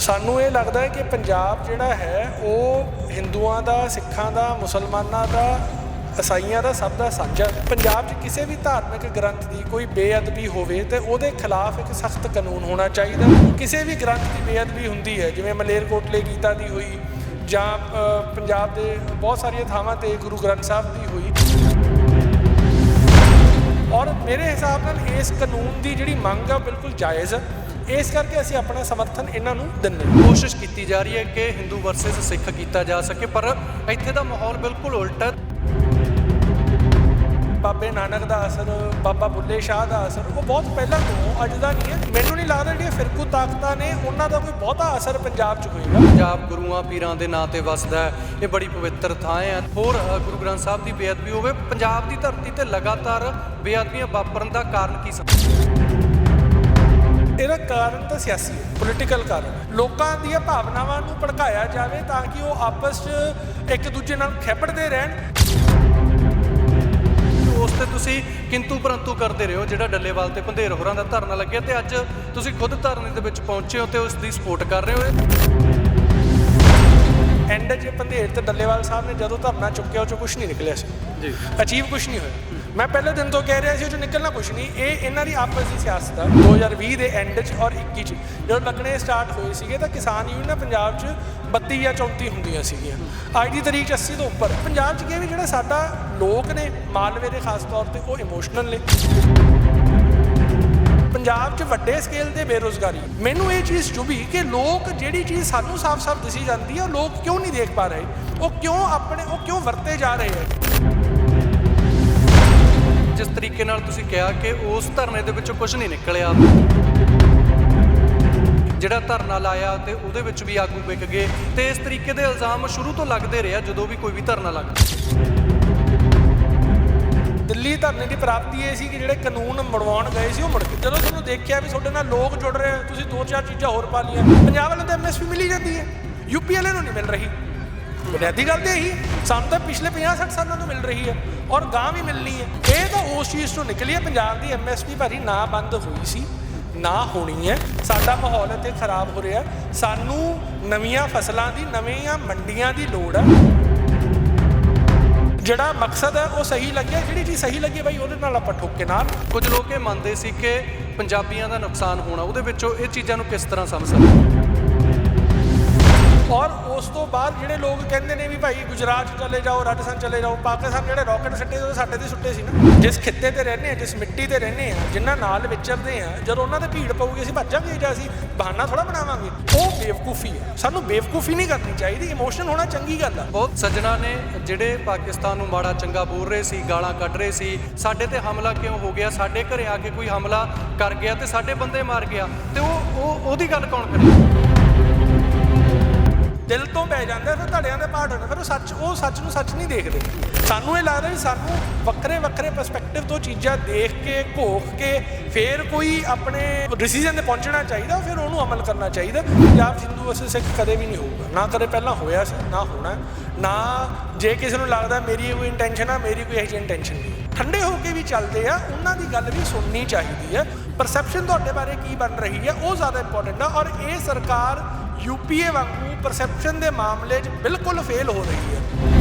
ਸਾਨੂੰ ਇਹ ਲੱਗਦਾ ਹੈ ਕਿ ਪੰਜਾਬ ਜਿਹੜਾ ਹੈ, ਉਹ ਹਿੰਦੂਆਂ ਦਾ, ਸਿੱਖਾਂ ਦਾ, ਮੁਸਲਮਾਨਾਂ ਦਾ ਈਸਾਈਆਂ ਦਾ ਸਭ ਦਾ ਸਾਂਝਾ ਹੈ। ਪੰਜਾਬ 'ਚ ਕਿਸੇ ਵੀ ਧਾਰਮਿਕ ਗ੍ਰੰਥ ਦੀ ਕੋਈ ਬੇਅਦਬੀ ਹੋਵੇ ਤੇ ਉਹਦੇ ਖਿਲਾਫ ਇੱਕ ਸਖਤ ਕਾਨੂੰਨ ਹੋਣਾ ਚਾਹੀਦਾ ਕਿਸੇ ਵੀ ਗ੍ਰੰਥ ਦੀ ਬੇਅਦਬੀ ਹੁੰਦੀ ਹੈ, ਜਿਵੇਂ ਮਲੇਰਕੋਟਲੇ ਗੀਤਾ ਦੀ ਹੋਈ ਜਾਂ ਪੰਜਾਬ ਦੇ ਬਹੁਤ ਸਾਰੀਆਂ ਥਾਵਾਂ ਤੇ ਗੁਰੂ ਗ੍ਰੰਥ ਸਾਹਿਬ ਦੀ ਹੋਈ। ਔਰ ਮੇਰੇ ਹਿਸਾਬ ਨਾਲ ਇਸ ਕਾਨੂੰਨ ਦੀ ਜਿਹੜੀ ਮੰਗ ਆ, ਉਹ ਬਿਲਕੁਲ ਜਾਇਜ਼ ਹੈ। ਇਸ ਕਰਕੇ ਅਸੀਂ ਆਪਣਾ ਸਮਰਥਨ ਇਹਨਾਂ ਨੂੰ ਦਿੰਦੇ ਹਾਂ। ਕੋਸ਼ਿਸ਼ ਕੀਤੀ ਜਾ ਰਹੀ ਹੈ ਕਿ ਹਿੰਦੂ ਵਰਸਸ ਸਿੱਖ ਕੀਤਾ ਜਾ ਸਕੇ ਪਰ ਇੱਥੇ ਦਾ ਮਾਹੌਲ ਬਿਲਕੁਲ ਉਲਟ ਹੈ। ਬਾਬੇ ਨਾਨਕ ਦਾ ਅਸਰ ਬਾਬਾ ਬੁੱਲੇ ਸ਼ਾਹ ਦਾ ਅਸਰ ਉਹ ਬਹੁਤ ਪਹਿਲਾਂ ਤੋਂ ਅੱਜ ਦਾ ਨਹੀਂ ਹੈ। ਮੈਨੂੰ ਨਹੀਂ ਲੱਗਦਾ ਜਿਹੜੀਆਂ ਫਿਰਕੂ ਤਾਕਤਾਂ ਨੇ ਉਹਨਾਂ ਦਾ ਕੋਈ ਬਹੁਤਾ ਅਸਰ ਪੰਜਾਬ 'ਚ ਹੋਏਗਾ। ਪੰਜਾਬ ਗੁਰੂਆਂ ਪੀਰਾਂ ਦੇ ਨਾਂ ਤੇ ਵਸਦਾ ਹੈ। ਇਹ ਬੜੀ ਪਵਿੱਤਰ ਥਾਂ ਹੈ। ਹੋਰ ਗੁਰੂ ਗ੍ਰੰਥ ਸਾਹਿਬ ਦੀ ਬੇਅਦਬੀ ਹੋਵੇ ਪੰਜਾਬ ਦੀ ਧਰਤੀ ਤੇ ਲਗਾਤਾਰ ਬੇਅਦਬੀਆਂ ਵਾਪਰਨ ਦਾ ਕਾਰਨ ਕੀ ਸਮਝਦੇ ਇਹਦਾ ਕਾਰਨ ਤਾਂ ਸਿਆਸੀ ਹੈ ਪੋਲੀਟੀਕਲ ਕਾਰਨ। ਲੋਕਾਂ ਦੀਆਂ ਭਾਵਨਾਵਾਂ ਨੂੰ ਭੜਕਾਇਆ ਜਾਵੇ ਤਾਂ ਕਿ ਉਹ ਆਪਸ 'ਚ ਇੱਕ ਦੂਜੇ ਨਾਲ ਖੇਪੜਦੇ ਰਹਿਣ। ਉਸ ਤੇ ਤੁਸੀਂ ਕਿੰਤੂ ਪਰੰਤੂ ਕਰਦੇ ਰਹੇ ਜਿਹੜਾ ਡੱਲੇਵਾਲ ਤੇ ਭੰਦੇਰ ਹੋਰਾਂ ਦਾ ਧਰਨਾ ਲੱਗਿਆ ਤੇ ਅੱਜ ਤੁਸੀਂ ਖੁਦ ਧਰਨੇ ਦੇ ਵਿੱਚ ਪਹੁੰਚੇ ਹੋ ਤੇ ਉਸ ਦੀ ਸਪੋਰਟ ਕਰ ਰਹੇ ਹੋ ਐਂਡ 'ਚ ਪੰਧੇਰ ਤੇ ਡੱਲੇਵਾਲ ਸਾਹਿਬ ਨੇ ਜਦੋਂ ਧਰਨਾ ਚੁੱਕਿਆ ਉਹ 'ਚੋਂ ਕੁਝ ਨਹੀਂ ਨਿਕਲਿਆ ਸੀ। ਜੀ। ਅਚੀਵ ਕੁਝ ਨਹੀਂ ਹੋਇਆ। ਮੈਂ ਪਹਿਲੇ ਦਿਨ ਤੋਂ ਕਹਿ ਰਿਹਾ ਸੀ, ਉਹ 'ਚੋਂ ਨਿਕਲਣਾ ਕੁਝ ਨਹੀਂ। ਇਹ ਇਹਨਾਂ ਦੀ ਆਪਸ ਦੀ ਸਿਆਸਤ ਆ 2020 ਦੇ ਐਂਡ 'ਚ ਔਰ 21 'ਚ। ਜਦੋਂ ਲੱਗਣੇ ਸਟਾਰਟ ਹੋਏ ਸੀਗੇ ਤਾਂ ਕਿਸਾਨ ਯੂਨੀਅਨਾਂ ਪੰਜਾਬ 'ਚ 32 ਜਾਂ 34 ਹੁੰਦੀਆਂ ਸੀਗੀਆਂ। ਅੱਜ ਦੀ ਤਰੀਕ 'ਚ 80 ਤੋਂ ਉੱਪਰ। ਪੰਜਾਬ 'ਚ ਕੀ ਵੀ ਜਿਹੜਾ ਸਾਡਾ ਲੋਕ ਨੇ, ਮਾਲਵੇ ਦੇ ਖਾਸ ਤੌਰ ਤੇ, ਉਹ ਇਮੋਸ਼ਨਲ ਨੇ। ਪੰਜਾਬ 'ਚ ਵੱਡੇ ਸਕੇਲ ਤੇ ਬੇਰੋਜ਼ਗਾਰੀ। ਮੈਨੂੰ ਇਹ ਚੀਜ਼ ਚੁਭੀ ਕਿ ਲੋਕ ਜਿਹੜੀ ਚੀਜ਼ ਸਾਨੂੰ ਸਾਫ਼-ਸਾਫ਼ ਦਿਸੀ ਜਾਂਦੀ ਹੈ ਉਹ ਲੋਕ ਕਿਉਂ ਨਹੀਂ ਦੇਖ ਪਾ ਰਹੇ? ਉਹ ਕਿਉਂ ਆਪਣੇ, ਉਹ ਕਿਉਂ ਵਰਤੇ ਜਾ ਰਹੇ ਹੈ ਜਿਸ ਤਰੀਕੇ ਨਾਲ ਤੁਸੀਂ ਕਿਹਾ ਕਿ ਉਸ ਧਰਨੇ ਦੇ ਵਿੱਚੋਂ ਕੁਝ ਨਹੀਂ ਨਿਕਲਿਆ। ਜਿਹੜਾ ਧਰਨਾ ਲਾਇਆ ਤੇ ਉਹਦੇ ਵਿੱਚ ਵੀ ਆਗੂ ਵਿਕ ਗਏ ਤੇ ਇਸ ਤਰੀਕੇ ਦੇ ਇਲਜ਼ਾਮ ਸ਼ੁਰੂ ਤੋਂ ਲੱਗਦੇ ਰਿਹਾ ਜਦੋਂ ਵੀ ਕੋਈ ਵੀ ਧਰਨਾ ਲੱਗਦਾ। ਦਿੱਲੀ ਧਰਨੇ ਦੀ ਪ੍ਰਾਪਤੀ ਇਹ ਸੀ ਕਿ ਜਿਹੜੇ ਕਾਨੂੰਨ ਮੜਵਾਉਣ ਗਏ ਸੀ, ਉਹ ਮੁੜ ਗਏ ਜਦੋਂ ਤੁਹਾਨੂੰ ਦੇਖਿਆ ਵੀ ਤੁਹਾਡੇ ਨਾਲ ਲੋਕ ਜੁੜ ਰਹੇ ਤੁਸੀਂ ਦੋ ਚਾਰ ਚੀਜ਼ਾਂ ਹੋਰ ਪਾ ਲਈਆਂ। ਪੰਜਾਬ ਵਾਲਿਆਂ ਨੂੰ ਐਮਐਸਪੀ ਮਿਲੀ ਜਾਂਦੀ ਹੈ। ਯੂਪੀ ਵਾਲਿਆਂ ਨੂੰ ਨਹੀਂ ਮਿਲ ਰਹੀ। ਬੁਨਿਆਦੀ ਗੱਲ ਤੇ ਇਹੀ ਸਾਨੂੰ ਤਾਂ ਪਿਛਲੇ 50 60 ਸਾਲਾਂ ਤੋਂ ਮਿਲ ਰਹੀ ਹੈ। ਔਰ ਗਾਂ ਵੀ ਮਿਲਣੀ ਹੈ। ਉਸ ਚੀਜ਼ ਤੋਂ ਨਿਕਲੀ ਹੈ ਪੰਜਾਬ ਦੀ ਐਮਐਸਪੀ ਭਾਰੀ ਨਾ ਬੰਦ ਹੋਈ ਸੀ, ਨਾ ਹੋਣੀ ਹੈ। ਸਾਡਾ ਮਾਹੌਲ ਇੱਥੇ ਖਰਾਬ ਹੋ ਰਿਹਾ ਸਾਨੂੰ ਨਵੀਆਂ ਫਸਲਾਂ ਦੀ, ਨਵੀਆਂ ਮੰਡੀਆਂ ਦੀ ਲੋੜ ਹੈ। ਜਿਹੜਾ ਮਕਸਦ ਹੈ, ਉਹ ਸਹੀ ਲੱਗਿਆ ਜਿਹੜੀ ਚੀਜ਼ ਸਹੀ ਲੱਗੀ ਬਾਈ ਉਹਦੇ ਨਾਲ ਆਪਾਂ ਠੋਕੇ ਨਾਲ। ਕੁਝ ਲੋਕ ਇਹ ਮੰਨਦੇ ਸੀ ਕਿ ਪੰਜਾਬੀਆਂ ਦਾ ਨੁਕਸਾਨ ਹੋਣਾ, ਉਹਦੇ ਵਿੱਚੋਂ ਇਹ ਚੀਜ਼ਾਂ ਨੂੰ ਕਿਸ ਤਰ੍ਹਾਂ ਸਮਝ ਸਕਦੇ ਔਰ ਉਸ ਤੋਂ ਬਾਅਦ ਜਿਹੜੇ ਲੋਕ ਕਹਿੰਦੇ ਨੇ ਵੀ ਭਾਈ ਗੁਜਰਾਤ ਚਲੇ ਜਾਓ, ਰਾਜਸਥਾਨ ਚਲੇ ਜਾਓ, ਪਾਕਿਸਤਾਨ ਜਿਹੜੇ ਰਾਕਟ ਸੱਟੇ ਉਹ ਸਾਡੇ ਤੇ ਸੁੱਟੇ ਸੀ ਨਾ। ਜਿਸ ਖਿੱਤੇ ਤੇ ਰਹਿੰਦੇ ਆ, ਜਿਸ ਮਿੱਟੀ ਤੇ ਰਹਿੰਦੇ ਆ ਜਿਨ੍ਹਾਂ ਨਾਲ ਵਿਚਰਦੇ ਆ, ਜਦੋਂ ਉਹਨਾਂ ਤੇ ਭੀੜ ਪਊਗੀ, ਅਸੀਂ ਭੱਜਾਂਗੇ ਜਾਂ ਅਸੀਂ ਬਹਾਨਾ ਥੋੜਾ ਬਣਾਵਾਂਗੇ। ਉਹ ਬੇਵਕੂਫੀ ਹੈ ਸਾਨੂੰ ਬੇਵਕੂਫੀ ਨਹੀਂ ਕਰਨੀ ਚਾਹੀਦੀ ਇਮੋਸ਼ਨ ਹੋਣਾ ਚੰਗੀ ਗੱਲ ਆ। ਬਹੁਤ ਸੱਜਣਾ ਨੇ ਜਿਹੜੇ ਪਾਕਿਸਤਾਨ ਨੂੰ ਮਾੜਾ ਚੰਗਾ ਬੋਲ ਰਹੇ ਸੀ, ਗਾਲਾਂ ਕੱਢ ਰਹੇ ਸੀ, ਸਾਡੇ ਤੇ ਹਮਲਾ ਕਿਉਂ ਹੋ ਗਿਆ? ਸਾਡੇ ਘਰੇ ਆ ਕੇ ਕੋਈ ਹਮਲਾ ਕਰ ਗਿਆ ਤੇ ਸਾਡੇ ਬੰਦੇ ਮਾਰ ਗਿਆ? ਤੇ ਉਹ ਉਹ ਉਹਦੀ ਗੱਲ ਕੌਣ ਕਰੇ ਦਿਲ ਤੋਂ ਪੈ ਜਾਂਦਾ, ਫਿਰ ਧੜਿਆਂ ਦੇ ਪਾੜ ਹੁੰਦੇ ਫਿਰ ਉਹ ਸੱਚ ਉਹ ਸੱਚ ਨੂੰ ਸੱਚ ਨਹੀਂ ਦੇਖਦੇ। ਸਾਨੂੰ ਇਹ ਲੱਗਦਾ ਵੀ ਸਾਨੂੰ ਵੱਖਰੇ ਵੱਖਰੇ ਪਰਸਪੈਕਟਿਵ ਤੋਂ ਚੀਜ਼ਾਂ ਦੇਖ ਕੇ, ਘੋਖ ਕੇ, ਫਿਰ ਕੋਈ ਆਪਣੇ ਡਿਸੀਜਨ ਤੇ ਪਹੁੰਚਣਾ ਚਾਹੀਦਾ, ਫਿਰ ਉਹਨੂੰ ਅਮਲ ਕਰਨਾ ਚਾਹੀਦਾ। ਪੰਜਾਬ 'ਚ ਹਿੰਦੂ ਵਰਸਸ ਸਿੱਖ ਕਦੇ ਵੀ ਨਹੀਂ ਹੋਊਗਾ। ਨਾ ਕਦੇ ਪਹਿਲਾਂ ਹੋਇਆ ਸੀ, ਨਾ ਹੋਣਾ। ਨਾ ਜੇ ਕਿਸੇ ਨੂੰ ਲੱਗਦਾ ਮੇਰੀ ਕੋਈ ਇੰਟੈਂਸ਼ਨ ਆ, ਮੇਰੀ ਕੋਈ ਇਹੋ ਜਿਹੀ ਇੰਟੈਂਸ਼ਨ ਨਹੀਂ। ਠੰਡੇ ਹੋ ਕੇ ਵੀ ਚੱਲਦੇ ਆ, ਉਹਨਾਂ ਦੀ ਗੱਲ ਵੀ ਸੁਣਨੀ ਚਾਹੀਦੀ ਹੈ ਪਰਸੈਪਸ਼ਨ ਤੁਹਾਡੇ ਬਾਰੇ ਕੀ ਬਣ ਰਹੀ ਹੈ ਉਹ ਜ਼ਿਆਦਾ ਇੰਪੋਰਟੈਂਟ ਆ। ਔਰ ਇਹ ਸਰਕਾਰ ਯੂਪੀਏ ਵਾਂਗੂ ਪਰਸੈਪਸ਼ਨ ਦੇ ਮਾਮਲੇ 'ਚ ਬਿਲਕੁਲ ਫੇਲ ਹੋ ਰਹੀ ਹੈ।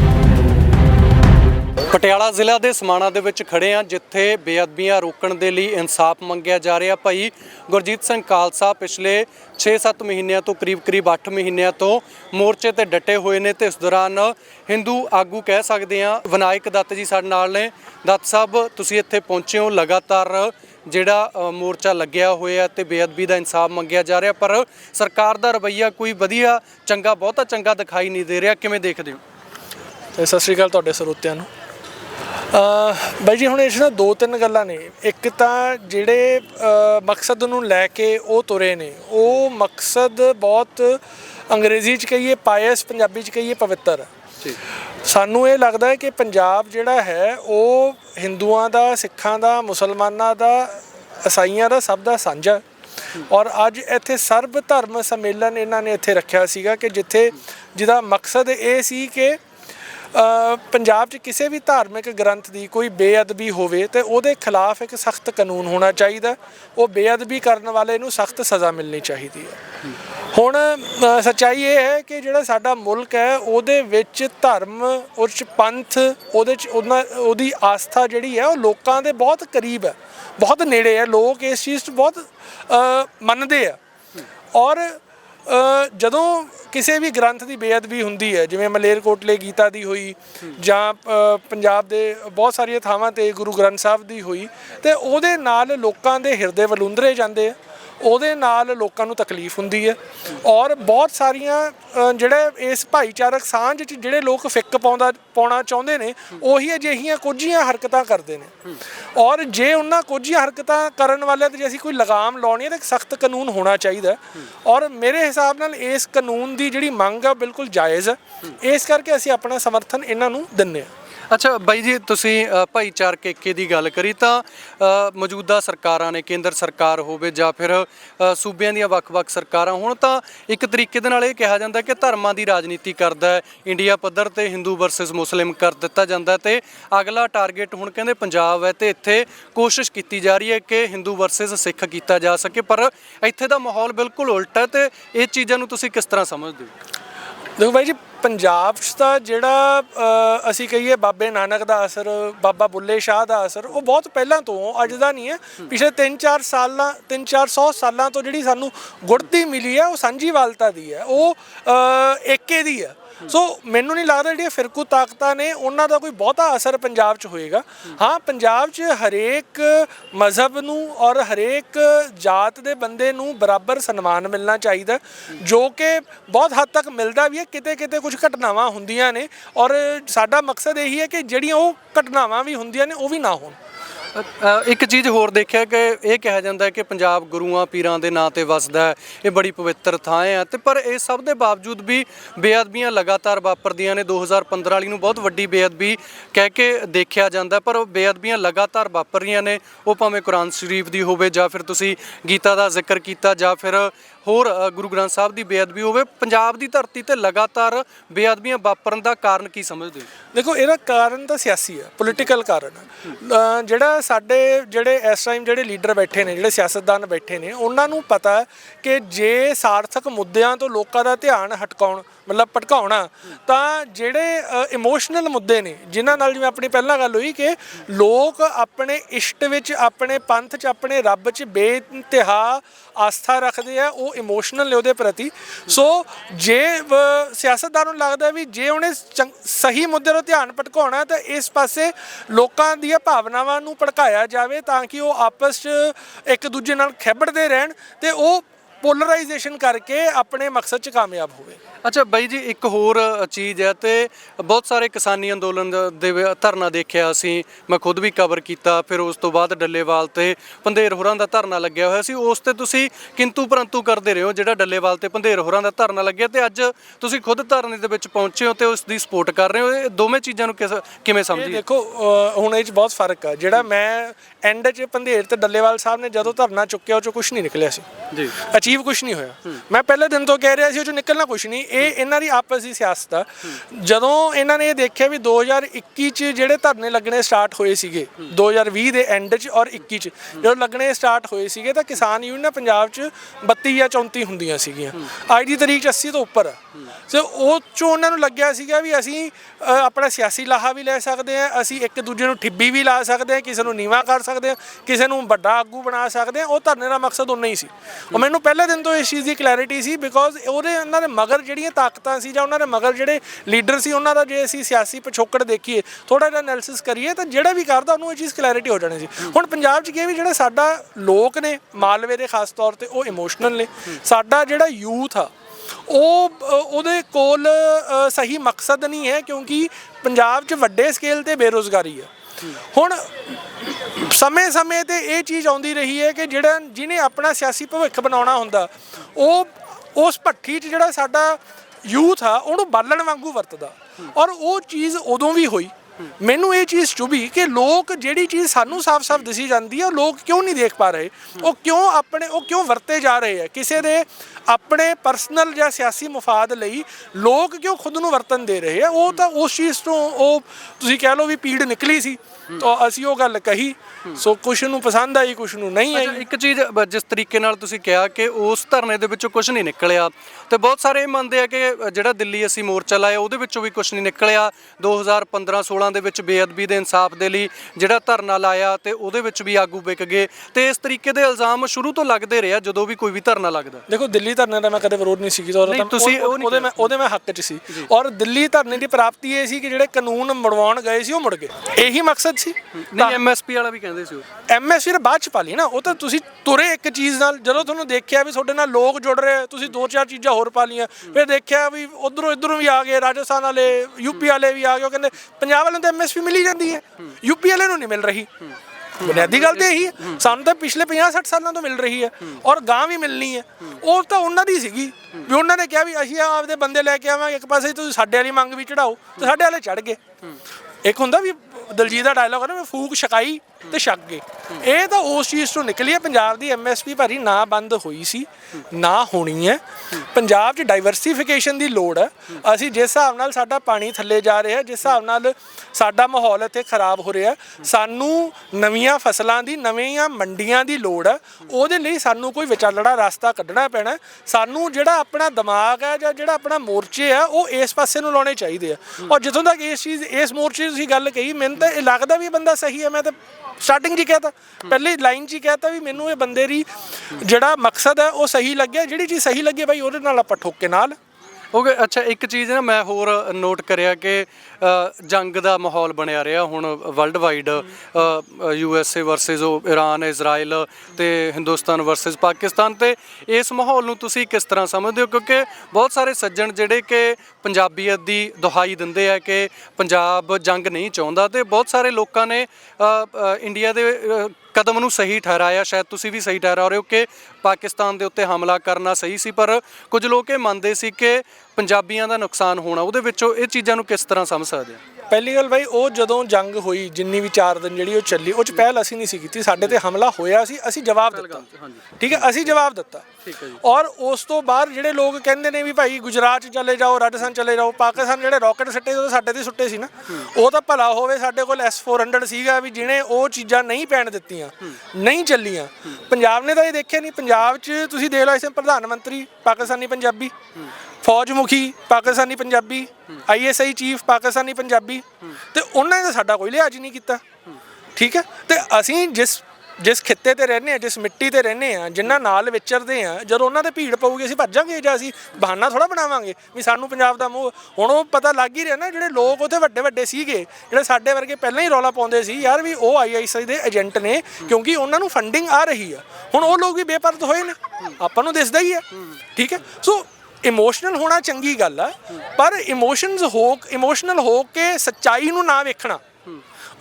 ਪਟਿਆਲਾ ਜ਼ਿਲ੍ਹਾ ਦੇ ਸਮਾਣਾ ਦੇ ਵਿੱਚ ਖੜੇ ਆ ਜਿੱਥੇ ਬੇਅਦਬੀਆਂ ਰੋਕਣ ਦੇ ਲਈ ਇਨਸਾਫ ਮੰਗਿਆ ਜਾ ਰਿਹਾ। ਭਾਈ ਗੁਰਜੀਤ ਸਿੰਘ ਖਾਲਸਾ ਪਿਛਲੇ 6-7 ਮਹੀਨਿਆਂ ਤੋਂ ਕਰੀਬ-ਕਰੀਬ 8 ਮਹੀਨਿਆਂ ਤੋਂ ਮੋਰਚੇ ਤੇ ਡਟੇ ਹੋਏ ਨੇ ਤੇ ਇਸ ਦੌਰਾਨ ਹਿੰਦੂ ਆਗੂ ਕਹਿ ਸਕਦੇ ਆ ਵਿਨਾਇਕ ਦੱਤ ਜੀ ਸਾਡੇ ਨਾਲ ਨੇ। ਦੱਤ ਸਾਹਿਬ, ਤੁਸੀਂ ਇੱਥੇ ਪਹੁੰਚੇ ਹੋ, ਲਗਾਤਾਰ ਜਿਹੜਾ ਮੋਰਚਾ ਲੱਗਿਆ ਹੋਇਆ ਤੇ ਬੇਅਦਬੀ ਦਾ ਇਨਸਾਫ ਮੰਗਿਆ ਜਾ ਰਿਹਾ, ਪਰ ਸਰਕਾਰ ਦਾ ਰਵੱਈਆ ਕੋਈ ਵਧੀਆ, ਚੰਗਾ, ਬਹੁਤਾ ਚੰਗਾ ਦਿਖਾਈ ਨਹੀਂ ਦੇ ਰਿਹਾ। ਕਿਵੇਂ ਦੇਖਦੇ ਹੋ? ਸਤਿ ਸ਼੍ਰੀ ਅਕਾਲ ਤੁਹਾਡੇ ਸਰੋਤਿਆਂ ਨੂੰ। ਬਾਈ ਜੀ ਹੁਣ ਇਸ ਨਾਲ ਦੋ ਤਿੰਨ ਗੱਲਾਂ ਨੇ। ਇੱਕ ਤਾਂ ਜਿਹੜੇ ਮਕਸਦ ਨੂੰ ਲੈ ਕੇ ਉਹ ਤੁਰੇ ਨੇ। ਉਹ ਮਕਸਦ ਬਹੁਤ ਅੰਗਰੇਜ਼ੀ ਚ ਕਹੀਏ ਪਾਇਸ ਪੰਜਾਬੀ ਚ ਕਹੀਏ ਪਵਿੱਤਰ। ਜੀ। ਸਾਨੂੰ ਇਹ ਲੱਗਦਾ ਹੈ ਕਿ ਪੰਜਾਬ ਜਿਹੜਾ ਹੈ ਉਹ ਹਿੰਦੂਆਂ ਦਾ ਸਿੱਖਾਂ ਦਾ ਮੁਸਲਮਾਨਾਂ ਦਾ ਈਸਾਈਆਂ ਦਾ ਸਭ ਦਾ ਸਾਂਝਾ। ਔਰ ਅੱਜ ਇੱਥੇ ਸਰਬ ਧਰਮ ਸੰਮੇਲਨ ਇਹਨਾਂ ਨੇ ਇੱਥੇ ਰੱਖਿਆ ਸੀਗਾ ਕਿ ਜਿੱਥੇ ਜਿਹਦਾ ਮਕਸਦ ਇਹ ਸੀ ਕਿ ਪੰਜਾਬ 'ਚ ਕਿਸੇ ਵੀ ਧਾਰਮਿਕ ਗ੍ਰੰਥ ਦੀ ਕੋਈ ਬੇਅਦਬੀ ਹੋਵੇ ਤੇ ਉਹਦੇ ਖਿਲਾਫ ਇੱਕ ਸਖਤ ਕਾਨੂੰਨ ਹੋਣਾ ਚਾਹੀਦਾ। ਉਹ ਬੇਅਦਬੀ ਕਰਨ ਵਾਲੇ ਨੂੰ ਸਖਤ ਸਜ਼ਾ ਮਿਲਣੀ ਚਾਹੀਦੀ ਹੈ। ਹੁਣ ਸੱਚਾਈ ਇਹ ਹੈ ਕਿ ਜਿਹੜਾ ਸਾਡਾ ਮੁਲਕ ਹੈ, ਉਹਦੇ ਵਿੱਚ ਧਰਮ ਉਹ 'ਚ ਪੰਥ, ਉਹਦੇ ਚ ਉਹਨਾਂ, ਉਹਦੀ ਆਸਥਾ ਜਿਹੜੀ ਹੈ, ਉਹ ਲੋਕਾਂ ਦੇ ਬਹੁਤ ਕਰੀਬ ਹੈ। ਬਹੁਤ ਨੇੜੇ ਹੈ। ਲੋਕ ਇਸ ਚੀਜ਼ 'ਚ ਬਹੁਤ ਮੰਨਦੇ ਆ। ਔਰ ਜਦੋਂ ਕਿਸੇ ਵੀ ਗ੍ਰੰਥ ਦੀ ਬੇਅਦਬੀ ਹੁੰਦੀ ਹੈ, ਜਿਵੇਂ ਮਲੇਰਕੋਟਲੇ ਗੀਤਾ ਦੀ ਹੋਈ ਜਾਂ ਪੰਜਾਬ ਦੇ ਬਹੁਤ ਸਾਰੀਆਂ ਥਾਵਾਂ ਤੇ ਗੁਰੂ ਗ੍ਰੰਥ ਸਾਹਿਬ ਦੀ ਹੋਈ, ਤੇ ਉਹਦੇ ਨਾਲ ਲੋਕਾਂ ਦੇ ਹਿਰਦੇ ਵਲੂੰਦਰੇ ਜਾਂਦੇ ਆ। ਉਹਦੇ ਨਾਲ ਲੋਕਾਂ ਨੂੰ ਤਕਲੀਫ ਹੁੰਦੀ ਹੈ ਔਰ ਬਹੁਤ ਸਾਰੀਆਂ ਜਿਹੜੇ ਇਸ ਭਾਈਚਾਰਕ ਸਾਂਝ 'ਚ ਜਿਹੜੇ ਲੋਕ ਫਿੱਕ ਪਾਉਂਦਾ, ਪਾਉਣਾ ਚਾਹੁੰਦੇ ਨੇ, ਉਹੀ ਅਜਿਹੀਆਂ ਕੁਝੀਆਂ ਹਰਕਤਾਂ ਕਰਦੇ ਨੇ। ਔਰ ਜੇ ਉਹਨਾਂ ਕੁਝੀਆਂ ਹਰਕਤਾਂ ਕਰਨ ਵਾਲਿਆਂ ਤੇ ਜੇ ਅਸੀਂ ਕੋਈ ਲਗਾਮ ਲਾਉਣੀ ਹੈ ਤਾਂ ਇੱਕ ਸਖਤ ਕਾਨੂੰਨ ਹੋਣਾ ਚਾਹੀਦਾ ਔਰ ਮੇਰੇ ਹਿਸਾਬ ਨਾਲ ਇਸ ਕਾਨੂੰਨ ਦੀ ਜਿਹੜੀ ਮੰਗ ਹੈ ਉਹ ਬਿਲਕੁਲ ਜਾਇਜ਼ ਹੈ। ਇਸ ਕਰਕੇ ਅਸੀਂ ਆਪਣਾ ਸਮਰਥਨ ਇਹਨਾਂ ਨੂੰ ਦਿੰਨੇ ਹਾਂ। ਅੱਛਾ ਬਾਈ ਜੀ ਤੁਸੀਂ ਅ, ਭਾਈਚਾਰਕ ਏਕੇ ਦੀ ਗੱਲ ਕਰੀ ਤਾਂ ਅ, ਮੌਜੂਦਾ ਸਰਕਾਰਾਂ ਨੇ ਕੇਂਦਰ ਸਰਕਾਰ ਹੋਵੇ ਜਾਂ ਫਿਰ ਅ, ਸੂਬਿਆਂ ਦੀਆਂ ਵੱਖ-ਵੱਖ ਸਰਕਾਰਾਂ ਹੁਣ ਤਾਂ ਇੱਕ ਤਰੀਕੇ ਦੇ ਨਾਲ ਇਹ ਕਿਹਾ ਜਾਂਦਾ ਕਿ ਧਰਮਾਂ ਦੀ ਰਾਜਨੀਤੀ ਕਰਦਾ ਹੈ। ਇੰਡੀਆ ਪੱਧਰ ਤੇ ਹਿੰਦੂ ਵਰਸਸ ਮੁਸਲਿਮ ਕਰ ਦਿੱਤਾ ਜਾਂਦਾ ਹੈ ਤੇ ਅਗਲਾ ਟਾਰਗੇਟ ਹੁਣ ਕਹਿੰਦੇ ਪੰਜਾਬ ਹੈ ਤੇ ਇੱਥੇ ਕੋਸ਼ਿਸ਼ ਕੀਤੀ ਜਾ ਰਹੀ ਹੈ ਕਿ ਹਿੰਦੂ ਵਰਸਸ ਸਿੱਖ ਕੀਤਾ ਜਾ ਸਕੇ ਪਰ ਇੱਥੇ ਦਾ ਮਾਹੌਲ ਬਿਲਕੁਲ ਉਲਟ ਹੈ ਤੇ ਇਹ ਚੀਜ਼ਾਂ ਨੂੰ ਤੁਸੀਂ ਕਿਸ ਤਰ੍ਹਾਂ ਸਮਝਦੇ ਹੋ? ਦੇਖੋ ਭਾਈ ਜੀ ਪੰਜਾਬ 'ਚ ਤਾਂ ਜਿਹੜਾ ਅਸੀਂ ਕਹੀਏ ਬਾਬੇ ਨਾਨਕ ਦਾ ਅਸਰ, ਬਾਬਾ ਬੁੱਲੇ ਸ਼ਾਹ ਦਾ ਅਸਰ, ਉਹ ਬਹੁਤ ਪਹਿਲਾਂ ਤੋਂ ਅੱਜ ਦਾ ਨਹੀਂ ਹੈ। ਪਿਛਲੇ 3-4 ਸਾਲਾਂ 3-400 ਸਾਲਾਂ ਤੋਂ ਜਿਹੜੀ ਸਾਨੂੰ ਗੁੜਤੀ ਮਿਲੀ ਹੈ, ਉਹ ਸਾਂਝੀਵਾਲਤਾ ਦੀ ਹੈ। ਉਹ ਏਕੇ ਦੀ ਹੈ। ਸੋ ਮੈਨੂੰ ਨਹੀਂ ਲੱਗਦਾ ਜਿਹੜੀਆਂ ਫਿਰਕੂ ਤਾਕਤਾਂ ਨੇ, ਉਹਨਾਂ ਦਾ ਕੋਈ ਬਹੁਤਾ ਅਸਰ ਪੰਜਾਬ 'ਚ ਹੋਏਗਾ। ਹਾਂ, ਪੰਜਾਬ 'ਚ ਹਰੇਕ ਮਜ਼ਹਬ ਨੂੰ ਔਰ ਹਰੇਕ ਜਾਤ ਦੇ ਬੰਦੇ ਨੂੰ ਬਰਾਬਰ ਸਨਮਾਨ ਮਿਲਣਾ ਚਾਹੀਦਾ। ਜੋ ਕਿ ਬਹੁਤ ਹੱਦ ਤੱਕ ਮਿਲਦਾ ਵੀ ਹੈ ਕਿਤੇ ਕਿਤੇ ਕੁਝ ਘਟਨਾਵਾਂ ਹੁੰਦੀਆਂ ਨੇ। ਔਰ ਸਾਡਾ ਮਕਸਦ ਇਹੀ ਹੈ ਕਿ ਜਿਹੜੀਆਂ ਉਹ ਘਟਨਾਵਾਂ ਵੀ ਹੁੰਦੀਆਂ ਨੇ, ਉਹ ਵੀ ਨਾ ਹੋਣ। ਅ, ਇੱਕ ਚੀਜ਼ ਹੋਰ ਦੇਖਿਆ ਕਿ ਇਹ ਕਿਹਾ ਜਾਂਦਾ ਹੈ ਕਿ ਪੰਜਾਬ ਗੁਰੂਆਂ ਪੀਰਾਂ ਦੇ ਨਾਂ ਤੇ ਵਸਦਾ ਹੈ। ਇਹ ਬੜੀ ਪਵਿੱਤਰ ਥਾਂ ਹੈ ਤੇ ਪਰ ਇਹ ਸਭ ਦੇ ਬਾਵਜੂਦ ਵੀ ਬੇਅਦਬੀਆਂ ਲਗਾਤਾਰ ਵਾਪਰਦੀਆਂ ਨੇ। 2015 ਵਾਲੀ ਨੂੰ ਬਹੁਤ ਵੱਡੀ ਬੇਅਦਬੀ ਕਹਿ ਕੇ ਦੇਖਿਆ ਜਾਂਦਾ ਪਰ ਉਹ ਬੇਅਦਬੀਆਂ ਲਗਾਤਾਰ ਵਾਪਰ ਰਹੀਆਂ ਨੇ। ਉਹ ਭਾਵੇਂ ਕੁਰਾਨ ਸ਼ਰੀਫ ਦੀ ਹੋਵੇ ਜਾਂ ਫਿਰ ਤੁਸੀਂ ਗੀਤਾ ਦਾ ਜ਼ਿਕਰ ਕੀਤਾ ਜਾਂ ਫਿਰ ਹੋਰ ਗੁਰੂ ਗ੍ਰੰਥ ਸਾਹਿਬ ਦੀ ਬੇਅਦਬੀ ਹੋਵੇ, ਪੰਜਾਬ ਦੀ ਧਰਤੀ ਤੇ ਲਗਾਤਾਰ ਬੇਅਦਬੀਆਂ ਵਾਪਰਨ ਦਾ ਕਾਰਨ ਕੀ ਸਮਝਦੇ ਹੋ? ਦੇਖੋ, ਇਹਦਾ ਕਾਰਨ ਤਾਂ ਸਿਆਸੀ ਆ ਪੋਲੀਟੀਕਲ ਕਾਰਨ ਜਿਹੜਾ ਸਾਡੇ, ਜਿਹੜੇ ਇਸ ਟਾਈਮ ਜਿਹੜੇ ਲੀਡਰ ਬੈਠੇ ਨੇ, ਜਿਹੜੇ ਸਿਆਸਤਦਾਨ ਬੈਠੇ ਨੇ, ਉਹਨਾਂ ਨੂੰ ਪਤਾ ਕਿ ਜੇ ਸਾਰਥਕ ਮੁੱਦਿਆਂ ਤੋਂ ਲੋਕਾਂ ਦਾ ਧਿਆਨ ਹਟਕਾਉਣ, ਮਤਲਬ ਭਟਕਾਉਣਾ, ਤਾਂ ਜਿਹੜੇ ਇਮੋਸ਼ਨਲ ਮੁੱਦੇ ਨੇ, ਜਿਨ੍ਹਾਂ ਨਾਲ ਜਿਵੇਂ ਆਪਣੀ ਪਹਿਲਾਂ ਗੱਲ ਹੋਈ ਕਿ ਲੋਕ ਆਪਣੇ ਇਸ਼ਟ ਵਿੱਚ, ਆਪਣੇ ਪੰਥ 'ਚ, ਆਪਣੇ ਰੱਬ 'ਚ ਬੇਇੰਤਹਾ ਆਸਥਾ ਰੱਖਦੇ ਆ, ਉਹ ਇਮੋਸ਼ਨਲ ਨੇ ਉਹਦੇ ਪ੍ਰਤੀ। ਸੋ ਜੇ ਸਿਆਸਤਦਾਨ ਨੂੰ ਲੱਗਦਾ ਵੀ ਜੇ ਉਹਨੇ ਚੰਗ- ਸਹੀ ਮੁੱਦੇ ਤੋਂ ਧਿਆਨ ਭਟਕਾਉਣਾ, ਤਾਂ ਇਸ ਪਾਸੇ ਲੋਕਾਂ ਦੀਆਂ ਭਾਵਨਾਵਾਂ ਨੂੰ ਭੜਕਾਇਆ ਜਾਵੇ ਤਾਂ ਕਿ ਉਹ ਆਪਸ 'ਚ ਇੱਕ ਦੂਜੇ ਨਾਲ ਖੇਬੜਦੇ ਰਹਿਣ ਤੇ ਉਹ ਪੋਲਰਾਈਜੇਸ਼ਨ ਕਰਕੇ ਆਪਣੇ ਮਕਸਦ 'ਚ ਕਾਮਯਾਬ ਹੋਵੇ। ਅੱਛਾ ਬਾਈ ਜੀ ਇੱਕ ਹੋਰ ਚੀਜ਼ ਹੈ ਤੇ ਬਹੁਤ ਸਾਰੇ ਕਿਸਾਨੀ ਅੰਦੋਲਨ ਦ- ਵਿ- ਧਰਨਾ ਦੇਖਿਆ ਅਸੀਂ। ਮੈਂ ਖੁਦ ਵੀ ਕਵਰ ਕੀਤਾ ਫਿਰ ਉਸ ਤੋਂ ਬਾਅਦ ਡੱਲੇਵਾਲ ਤੇ ਪੰਧੇਰ ਹੋਰਾਂ ਦਾ ਧਰਨਾ ਲੱਗਿਆ ਹੋਇਆ ਸੀ। ਉਸ ਤੇ ਤੁਸੀਂ ਕਿੰਤੂ ਪਰੰਤੂ ਕਰਦੇ ਰਹੇ ਹੋ ਜਿਹੜਾ ਡੱਲੇਵਾਲ ਤੇ ਪੰਧੇਰ ਹੋਰਾਂ ਦਾ ਧਰਨਾ ਲੱਗਿਆ ਤੇ ਅੱਜ ਤੁਸੀਂ ਖੁਦ ਧਰਨੇ ਦੇ ਵਿੱਚ ਪਹੁੰਚੇ ਹੋ ਤੇ ਉਸ ਦੀ ਸਪੋਰਟ ਕਰ ਰਹੇ ਹੋ। ਇਹ ਦੋਵੇਂ ਚੀਜ਼ਾਂ ਨੂੰ ਕਿਸ- ਕਿਵੇਂ ਇਹ ਸਮਝੀਏ? ਦੇਖੋ ਅਹ ਹੁਣ ਇਹ 'ਚ ਬਹੁਤ ਫ਼ਰਕ ਆ। ਜਿਹੜਾ ਮੈਂ ਐਂਡ 'ਚ ਪੰਧੇਰ ਤੇ ਡੱਲੇਵਾਲ ਸਾਹਿਬ ਨੇ ਜਦੋਂ ਧਰਨਾ ਚੁੱਕਿਆ ਉਹ 'ਚੋਂ ਕੁਝ ਨਹੀਂ ਨਿਕਲਿਆ ਸੀ। ਜੀ। ਅਚੀਵ ਕੁਝ ਨਹੀਂ ਹੋਇਆ। ਮੈਂ ਪਹਿਲੇ ਦਿਨ ਤੋਂ ਕਹਿ ਰਿਹਾ ਸੀ ਉਹ 'ਚੋਂ ਨਿਕਲਣਾ ਕੁਝ ਨਹੀਂ। ਇਹ ਇਹਨਾਂ ਦੀ ਆਪਸ ਦੀ ਸਿਆਸਤ ਆ। ਜਦੋਂ ਇਹਨਾਂ ਨੇ ਇਹ ਦੇਖਿਆ ਵੀ 2021 ਚ ਜਿਹੜੇ ਧਰਨੇ ਲੱਗਣੇ ਸਟਾਰਟ ਹੋਏ ਸੀਗੇ 2020 ਦੇ ਐਂਡ 'ਚ ਔਰ 21 ਚ, ਜਦੋਂ ਲੱਗਣੇ ਸਟਾਰਟ ਹੋਏ ਸੀਗੇ ਤਾਂ ਕਿਸਾਨ ਯੂਨੀਅਨ ਪੰਜਾਬ 'ਚ 32 ਜਾਂ 34 ਹੁੰਦੀਆਂ ਸੀਗੀਆਂ। ਅੱਜ ਦੀ ਤਰੀਕ 'ਚ 80 ਤੋਂ ਉੱਪਰ ਆ। ਸੋ ਉਹ ਚੋਂ ਉਹਨਾਂ ਨੂੰ ਲੱਗਿਆ ਸੀਗਾ ਵੀ ਅਸੀਂ ਆਪਣਾ ਸਿਆਸੀ ਲਾਹਾ ਵੀ ਲੈ ਸਕਦੇ ਹਾਂ, ਅਸੀਂ ਇੱਕ ਦੂਜੇ ਨੂੰ ਠਿੱਬੀ ਵੀ ਲਾ ਸਕਦੇ ਹਾਂ, ਕਿਸੇ ਨੂੰ ਨੀਵਾ ਕਰ ਸਕਦੇ ਹਾਂ, ਕਿਸੇ ਨੂੰ ਵੱਡਾ ਆਗੂ ਬਣਾ ਸਕਦੇ ਹਾਂ, ਉਹ ਧਰਨੇ ਦਾ ਮਕਸਦ ਉਨਾ ਹੀ ਸੀ। ਉਹ ਮੈਨੂੰ ਪਹਿਲੇ ਦਿਨ ਤੋਂ ਇਸ ਚੀਜ਼ ਦੀ ਕਲੈਰਿਟੀ ਸੀ ਬਿਕੋਜ਼ ਉਹਦੇ, ਉਹਨਾਂ ਦੇ ਮਗਰ ਜਿਹੜੀਆਂ ਤਾਕਤਾਂ ਸੀ ਜਾਂ ਉਹਨਾਂ ਦੇ ਮਗਰ ਜਿਹੜੇ ਲੀਡਰ ਸੀ, ਉਹਨਾਂ ਦਾ ਜੇ ਅਸੀਂ ਸਿਆਸੀ ਪਿਛੋਕੜ ਦੇਖੀਏ ਥੋੜਾ ਜਿਹਾ ਐਨਾਲਿਸਿਸ ਕਰੀਏ ਤਾਂ ਜਿਹੜਾ ਵੀ ਕਰਦਾ, ਉਹਨੂੰ ਇਹ ਚੀਜ਼ ਕਲੈਰਿਟੀ ਹੋ ਜਾਣੀ ਸੀ। ਹੁਣ ਪੰਜਾਬ 'ਚ ਕੀ ਵੀ ਜਿਹੜਾ ਸਾਡਾ ਲੋਕ ਨੇ, ਮਾਲਵੇ ਦੇ ਖਾਸ ਤੌਰ ਤੇ ਉਹ ਇਮੋਸ਼ਨਲ ਨੇ। ਸਾਡਾ ਜਿਹੜਾ ਯੂਥ ਆ, ਉਹ ਉਹਦੇ ਕੋਲ ਸਹੀ ਮਕਸਦ ਨਹੀਂ ਹੈ ਕਿਉਂਕਿ ਪੰਜਾਬ 'ਚ ਵੱਡੇ ਸਕੇਲ ਤੇ ਬੇਰੋਜ਼ਗਾਰੀ ਹੈ ਹੁਣ ਸਮੇਂ-ਸਮੇਂ ਤੇ ਇਹ ਚੀਜ਼ ਆਉਂਦੀ ਰਹੀ ਹੈ ਕਿ ਜਿਹੜਾ ਜਿਹਨੇ ਆਪਣਾ ਸਿਆਸੀ ਭਵਿੱਖ ਬਣਾਉਣਾ ਹੁੰਦਾ, ਉਹ ਉਸ ਭੱਠੀ 'ਚ ਜਿਹੜਾ ਸਾਡਾ ਯੂਥ ਆ, ਉਹਨੂੰ ਬਾਲਣ ਵਾਂਗੂ ਵਰਤਦਾ। ਔਰ ਉਹ ਚੀਜ਼ ਉਦੋਂ ਵੀ ਹੋਈ। ਮੈਨੂੰ ਇਹ ਚੀਜ਼ ਚੁਭੀ ਕਿ ਲੋਕ ਜਿਹੜੀ ਚੀਜ਼ ਸਾਨੂੰ ਸਾਫ਼-ਸਾਫ਼ ਦਿਸੀ ਜਾਂਦੀ ਹੈ ਉਹ ਲੋਕ ਕਿਉਂ ਨਹੀਂ ਦੇਖ ਪਾ ਰਹੇ? ਉਹ ਕਿਉਂ ਆਪਣੇ, ਉਹ ਕਿਉਂ ਵਰਤੇ ਜਾ ਰਹੇ ਹੈ ਕਿਸੇ ਦੇ ਆਪਣੇ ਪਰਸਨਲ ਜਾਂ ਸਿਆਸੀ ਮਫਾਦ ਲਈ ਲੋਕ ਕਿਉਂ ਖੁਦ ਨੂੰ ਵਰਤਨ ਦੇ ਰਹੇ ਆ? ਉਹ ਤਾਂ ਉਸ ਚੀਜ਼ ਤੋਂ ਉਹ ਤੁਸੀਂ ਕਹਿ ਲਓ ਵੀ ਪੀੜ ਨਿਕਲੀ ਸੀ। ਤਾਂ ਅਸੀਂ ਉਹ ਗੱਲ ਕਹੀ ਸੋ ਕੁਛ ਨੂੰ ਪਸੰਦ ਆਈ ਕੁਛ ਨੂੰ ਨਹੀਂ ਆਈ। ਇੱਕ ਚੀਜ਼ ਬ- ਜਿਸ ਤਰੀਕੇ ਨਾਲ ਤੁਸੀਂ ਕਿਹਾ ਕਿ ਉਸ ਧਰਨੇ ਦੇ ਵਿੱਚੋਂ ਕੁਝ ਨਹੀਂ ਨਿਕਲਿਆ ਤੇ ਬਹੁਤ ਸਾਰੇ ਇਹ ਮੰਨਦੇ ਆ ਕਿ ਜਿਹੜਾ ਦਿੱਲੀ ਅਸੀਂ ਮੋਰਚਾ ਲਾਇਆ ਉਹਦੇ ਵਿੱਚੋਂ ਵੀ ਕੁਝ ਨਹੀਂ ਨਿਕਲਿਆ। 2015-16 ਦੇ ਵਿੱਚ ਬੇਅਦਬੀ ਦੇ ਇਨਸਾਫ ਦੇ ਲਈ ਜਿਹੜਾ ਧਰਨਾ ਲਾਇਆ ਤੇ ਉਹਦੇ ਵਿੱਚ ਵੀ ਆਗੂ ਵਿਕ ਗਏ। ਤੇ ਇਸ ਤਰੀਕੇ ਦੇ ਇਲਜ਼ਾਮ ਸ਼ੁਰੂ ਤੋਂ ਲੱਗਦੇ ਰਿਹਾ ਜਦੋਂ ਵੀ ਕੋਈ ਵੀ ਧਰਨਾ ਲੱਗਦਾ। ਦੇਖੋ ਦਿੱਲੀ ਧਰਨੇ ਦਾ ਮੈਂ ਕਦੇ ਵਿਰੋਧ ਨਹੀਂ ਸੀ ਕੀਤਾ ਨਹੀਂ, ਤਾਂ ਤੁਸੀਂ ਉਹ ਨਹੀਂ ਉਹਦੇ ਮੈਂ ਉਹਦੇ ਮੈਂ ਹੱਕ 'ਚ ਸੀ। ਔਰ ਦਿੱਲੀ ਧਰਨੇ ਦੀ ਪ੍ਰਾਪਤੀ ਇਹ ਸੀ ਕਿ ਜਿਹੜੇ ਕਾਨੂੰਨ ਮੜਵਾਉਣ ਗਏ ਸੀ ਉਹ ਮੁੜ ਗਏ। ਇਹੀ ਮਕਸਦ ਸੀ? ਨਹੀਂ ਐਮਐਸਪੀ ਵਾਲਾ ਵੀ ਕਹਿੰਦੇ ਸੀ ਉਹ। ਐਮਐਸਪੀ ਦੇ ਬਾਅਦ ਚ ਪਾ ਲਈ ਨਾ ਉਹ ਤਾਂ ਤੁਸੀਂ ਤੁਰੇ ਇੱਕ ਚੀਜ਼ ਨਾਲ ਜਦੋਂ ਤੁਹਾਨੂੰ ਦੇਖਿਆ ਵੀ ਤੁਹਾਡੇ ਨਾਲ ਲੋਕ ਜੁੜ ਰਹੇ ਤੁਸੀਂ ਦੋ ਚਾਰ ਚੀਜ਼ਾਂ ਹੋਰ ਪਾ ਲੀਆਂ ਫਿਰ ਦੇਖਿਆ ਵੀ ਉਧਰੋਂ ਇਧਰੋਂ ਵੀ ਆ ਗਏ ਰਾਜਸਥਾਨ ਵਾਲੇ ਯੂਪੀ ਵਾਲੇ ਵੀ ਆ ਗਏ ਉਹ ਕਹਿੰਦੇ ਪੰਜਾਬ ਵਾਲਿਆਂ ਨੂੰ ਤਾਂ ਐਮਐਸਪੀ ਮਿਲੀ ਜਾਂਦੀ ਹੈ। ਯੂਪੀ ਵਾਲੇ ਨੂੰ ਨਹੀਂ ਮਿਲ ਰਹੀ। ਬੁਨਿਆਦੀ ਗੱਲ ਤੇ ਇਹੀ ਹੈ। ਸਾਨੂੰ ਤਾਂ ਪਿਛਲੇ 50 60 ਸਾਲਾਂ ਤੋਂ ਮਿਲ ਰਹੀ ਹੈ ਔਰ ਗਾਂ ਵੀ ਮਿਲਣੀ ਹੈ। ਉਹ ਤਾਂ ਉਹਨਾਂ ਦੀ ਸੀਗੀ। ਵੀ ਉਹਨਾਂ ਨੇ ਕਿਹਾ ਵੀ ਅਸੀਂ ਆਪਦੇ ਬੰਦੇ ਲੈ ਕੇ ਆਵਾਂਗੇ ਇੱਕ ਪਾਸੇ ਤੁਸੀਂ ਸਾਡੇ ਵਾਲੀ ਮੰਗ ਵੀ ਚੜਾਓ ਤੇ ਸਾਡੇ ਵਾਲੇ ਚੜ ਗਏ। ਇੱਕ ਹੁੰਦਾ ਵੀ ਦਲਜੀਤ ਦਾ ਡਾਇਲੌਗ ਹੈ ਨਾ, ਵੀ ਫੂਕ, ਛਕਾਈ ਤੇ ਛਕ ਗਏ। ਇਹ ਤਾਂ ਉਸ ਚੀਜ਼ ਤੋਂ ਨਿਕਲੀ ਹੈ ਪੰਜਾਬ ਦੀ ਐਮਐਸਪੀ ਭਾਰੀ ਨਾ ਬੰਦ ਹੋਈ ਸੀ, ਨਾ ਹੋਣੀ ਹੈ। ਪੰਜਾਬ 'ਚ ਡਾਈਵਰਸਿਫਿਕੇਸ਼ਨ ਦੀ ਲੋੜ ਹੈ ਅਸੀਂ ਜਿਸ ਹਿਸਾਬ ਨਾਲ ਸਾਡਾ ਪਾਣੀ ਥੱਲੇ ਜਾ ਰਿਹਾ, ਜਿਸ ਹਿਸਾਬ ਨਾਲ ਸਾਡਾ ਮਾਹੌਲ ਇੱਥੇ ਖਰਾਬ ਹੋ ਰਿਹਾ, ਸਾਨੂੰ ਨਵੀਆਂ ਫਸਲਾਂ ਦੀ, ਨਵੀਆਂ ਮੰਡੀਆਂ ਦੀ ਲੋੜ ਹੈ ਉਹਦੇ ਲਈ ਸਾਨੂੰ ਕੋਈ ਵਿਚਾਲੜਾ ਰਸਤਾ ਕੱਢਣਾ ਪੈਣਾ। ਸਾਨੂੰ ਜਿਹੜਾ ਆਪਣਾ ਦਿਮਾਗ ਹੈ ਜਾਂ ਜਿਹੜਾ ਆਪਣਾ ਮੋਰਚੇ ਆ, ਉਹ ਇਸ ਪਾਸੇ ਨੂੰ ਲਾਉਣੇ ਚਾਹੀਦੇ ਆ। ਔਰ ਜਿੱਥੋਂ ਤੱਕ ਇਸ ਚੀਜ਼, ਇਸ ਮੋਰਚੇ ਦੀ ਤੁਸੀਂ ਗੱਲ ਕਹੀ, ਮੈਨੂੰ ਤਾਂ ਇਹ ਲੱਗਦਾ ਵੀ ਇਹ ਬੰਦਾ ਸਹੀ ਹੈ, ਮੈਂ ਤਾਂ ਸਟਾਰਟਿੰਗ 'ਚ ਹੀ ਕਹਿਤਾ। ਪਹਿਲੀ ਲਾਈਨ 'ਚ ਹੀ ਕਹਿਤਾ ਵੀ ਮੈਨੂੰ ਇਹ ਬੰਦੇ ਦੀ ਜਿਹੜਾ ਮਕਸਦ ਹੈ, ਉਹ ਸਹੀ ਲੱਗਿਆ। ਜਿਹੜੀ ਚੀਜ਼ ਸਹੀ ਲੱਗੇ ਭਾਈ ਉਹਦੇ ਨਾਲ ਆਪਾਂ ਠੋਕੇ ਨਾਲ ਓਕੇ ਅੱਛਾ ਇੱਕ ਚੀਜ਼ ਨਾ ਮੈਂ ਹੋਰ ਨੋਟ ਕਰਿਆ ਕਿ ਅ, ਜੰਗ ਦਾ ਮਾਹੌਲ ਬਣਿਆ ਰਿਹਾ ਹੁਣ world wide U S A versus ਉਹ ਇਰਾਨ ਇਜ਼ਰਾਈਲ ਤੇ ਹਿੰਦੁਸਤਾਨ ਵਰਸਸ ਪਾਕਿਸਤਾਨ ਤੇ ਇਸ ਮਾਹੌਲ ਨੂੰ ਤੁਸੀਂ ਕਿਸ ਤਰ੍ਹਾਂ ਸਮਝਦੇ ਹੋ? ਕਿਉਂਕਿ ਬਹੁਤ ਸਾਰੇ ਸੱਜਣ ਜਿਹੜੇ ਕਿ ਪੰਜਾਬੀਅਤ ਦੀ ਦੁਹਾਈ ਦਿੰਦੇ ਆ ਕਿ ਪੰਜਾਬ ਜੰਗ ਨਹੀਂ ਚਾਹੁੰਦਾ ਤੇ ਬਹੁਤ ਸਾਰੇ ਲੋਕਾਂ ਨੇ ਅ, ਅ, ਇੰਡੀਆ ਦੇ ਅ, ਕਦਮ ਨੂੰ ਸਹੀ ਠਹਿਰਾਇਆ ਸ਼ਾਇਦ ਤੁਸੀਂ ਵੀ ਸਹੀ ਠਹਿਰਾ ਰਹੇ ਹੋ ਕਿ ਪਾਕਿਸਤਾਨ ਦੇ ਉੱਤੇ ਹਮਲਾ ਕਰਨਾ ਸਹੀ ਸੀ ਪਰ ਕੁਝ ਲੋਕ ਇਹ ਮੰਨਦੇ ਸੀ ਕਿ ਪੰਜਾਬੀਆਂ ਦਾ ਨੁਕਸਾਨ ਹੋਣਾ ਉਹਦੇ ਵਿੱਚੋਂ ਇਹ ਚੀਜ਼ਾਂ ਨੂੰ ਕਿਸ ਤਰ੍ਹਾਂ ਸਮਝ ਸਕਦੇ ਆ ਪਹਿਲੀ ਗੱਲ ਭਾਈ ਉਹ ਜਦੋਂ ਜੰਗ ਹੋਈ ਜਿੰਨੀ ਵੀ 4 ਦਿਨ ਜਿਹੜੀ ਉਹ ਚੱਲੀ ਉਹ ਚ ਪਹਿਲ ਅਸੀਂ ਨਹੀਂ ਸੀ ਕੀਤੀ ਸਾਡੇ ਤੇ ਹਮਲਾ ਹੋਇਆ ਸੀ ਅਸੀਂ ਜਵਾਬ ਦਿੱਤਾ। ਠੀਕ ਹੈ ਅਸੀਂ ਜਵਾਬ ਦਿੱਤਾ। ਠੀਕ ਹੈ ਜੀ। ਔਰ ਉਸ ਤੋਂ ਬਾਅਦ ਜਿਹੜੇ ਲੋਕ ਕਹਿੰਦੇ ਨੇ ਵੀ ਭਾਈ ਗੁਜਰਾਤ ਚ ਚਲੇ ਜਾਓ ਰਾਜਸਥਾਨ ਚਲੇ ਜਾਓ ਪਾਕਿਸਤਾਨ ਜਿਹੜੇ ਰਾਕਟ ਸੱਟੇ ਉਹ ਸਾਡੇ ਤੇ ਸੁੱਟੇ ਸੀ ਨਾ। ਉਹ ਤਾਂ ਭਲਾ ਹੋਵੇ ਸਾਡੇ ਕੋਲ S400 ਸੀਗਾ ਵੀ ਜਿਹਨੇ ਉਹ ਚੀਜ਼ਾਂ ਨਹੀਂ ਪੈਣ ਦਿੱਤੀਆਂ ਨਹੀਂ ਚੱਲੀਆਂ। ਪੰਜਾਬ ਨੇ ਤਾਂ ਇਹ ਦੇਖਿਆ ਨਹੀਂ ਪੰਜਾਬ 'ਚ ਤੁਸੀਂ ਦੇਖ ਲਓ ਇਸੇ ਪ੍ਰਧਾਨ ਮੰਤਰੀ ਪਾਕਿਸਤਾਨੀ ਪੰਜਾਬੀ ਫੌਜ ਮੁਖੀ ਪਾਕਿਸਤਾਨੀ ਪੰਜਾਬੀ ਆਈਐਸਆਈ ਚੀਫ ਪਾਕਿਸਤਾਨੀ ਪੰਜਾਬੀ ਤੇ ਉਹਨਾਂ ਨੇ ਸਾਡਾ ਕੋਈ ਲਿਹਾਜ਼ ਨਹੀਂ ਕੀਤਾ। ਠੀਕ ਹੈ? ਤੇ ਅਸੀਂ ਜਿਸ ਜਿਸ ਖਿੱਤੇ ਤੇ ਰਹਿੰਦੇ ਆ, ਜਿਸ ਮਿੱਟੀ ਤੇ ਰਹਿੰਦੇ ਆ ਜਿਨ੍ਹਾਂ ਨਾਲ ਵਿਚਰਦੇ ਆ, ਜਦੋਂ ਉਹਨਾਂ ਤੇ ਭੀੜ ਪਊਗੀ, ਅਸੀਂ ਭੱਜਾਂਗੇ ਜਾਂ ਅਸੀਂ ਬਹਾਨਾ ਥੋੜਾ ਬਣਾਵਾਂਗੇ ਵੀ ਸਾਨੂੰ ਪੰਜਾਬ ਦਾ ਮੋਹ, ਹੁਣ ਉਹ ਪਤਾ ਲੱਗ ਹੀ ਰਿਹਾ ਨਾ, ਜਿਹੜੇ ਲੋਕ ਉੱਥੇ ਵੱਡੇ ਵੱਡੇ ਸੀਗੇ, ਜਿਹੜੇ ਸਾਡੇ ਵਰਗੇ ਪਹਿਲਾਂ ਹੀ ਰੌਲਾ ਪਾਉਂਦੇ ਸੀ, ਯਾਰ ਵੀ ਉਹ ਆਈਆਈਸੀ ਦੇ ਏਜੰਟ ਨੇ, ਕਿਉਂਕਿ ਉਹਨਾਂ ਨੂੰ ਫੰਡਿੰਗ ਆ ਰਹੀ ਆ। ਹੁਣ ਉਹ ਲੋਕ ਵੀ ਬੇਪਰਦ ਹੋਏ ਨੇ, ਆਪਾਂ ਨੂੰ ਦਿਸਦਾ ਹੀ ਆ, ਠੀਕ ਹੈ? ਸੋ ਇਮੋਸ਼ਨਲ ਹੋਣਾ ਚੰਗੀ ਗੱਲ ਆ, ਪਰ ਇਮੋਸ਼ਨਸ ਹੋ ਇਮੋਸ਼ਨਲ ਹੋ ਕੇ ਸੱਚਾਈ ਨੂੰ ਨਾ ਵੇਖਣਾ।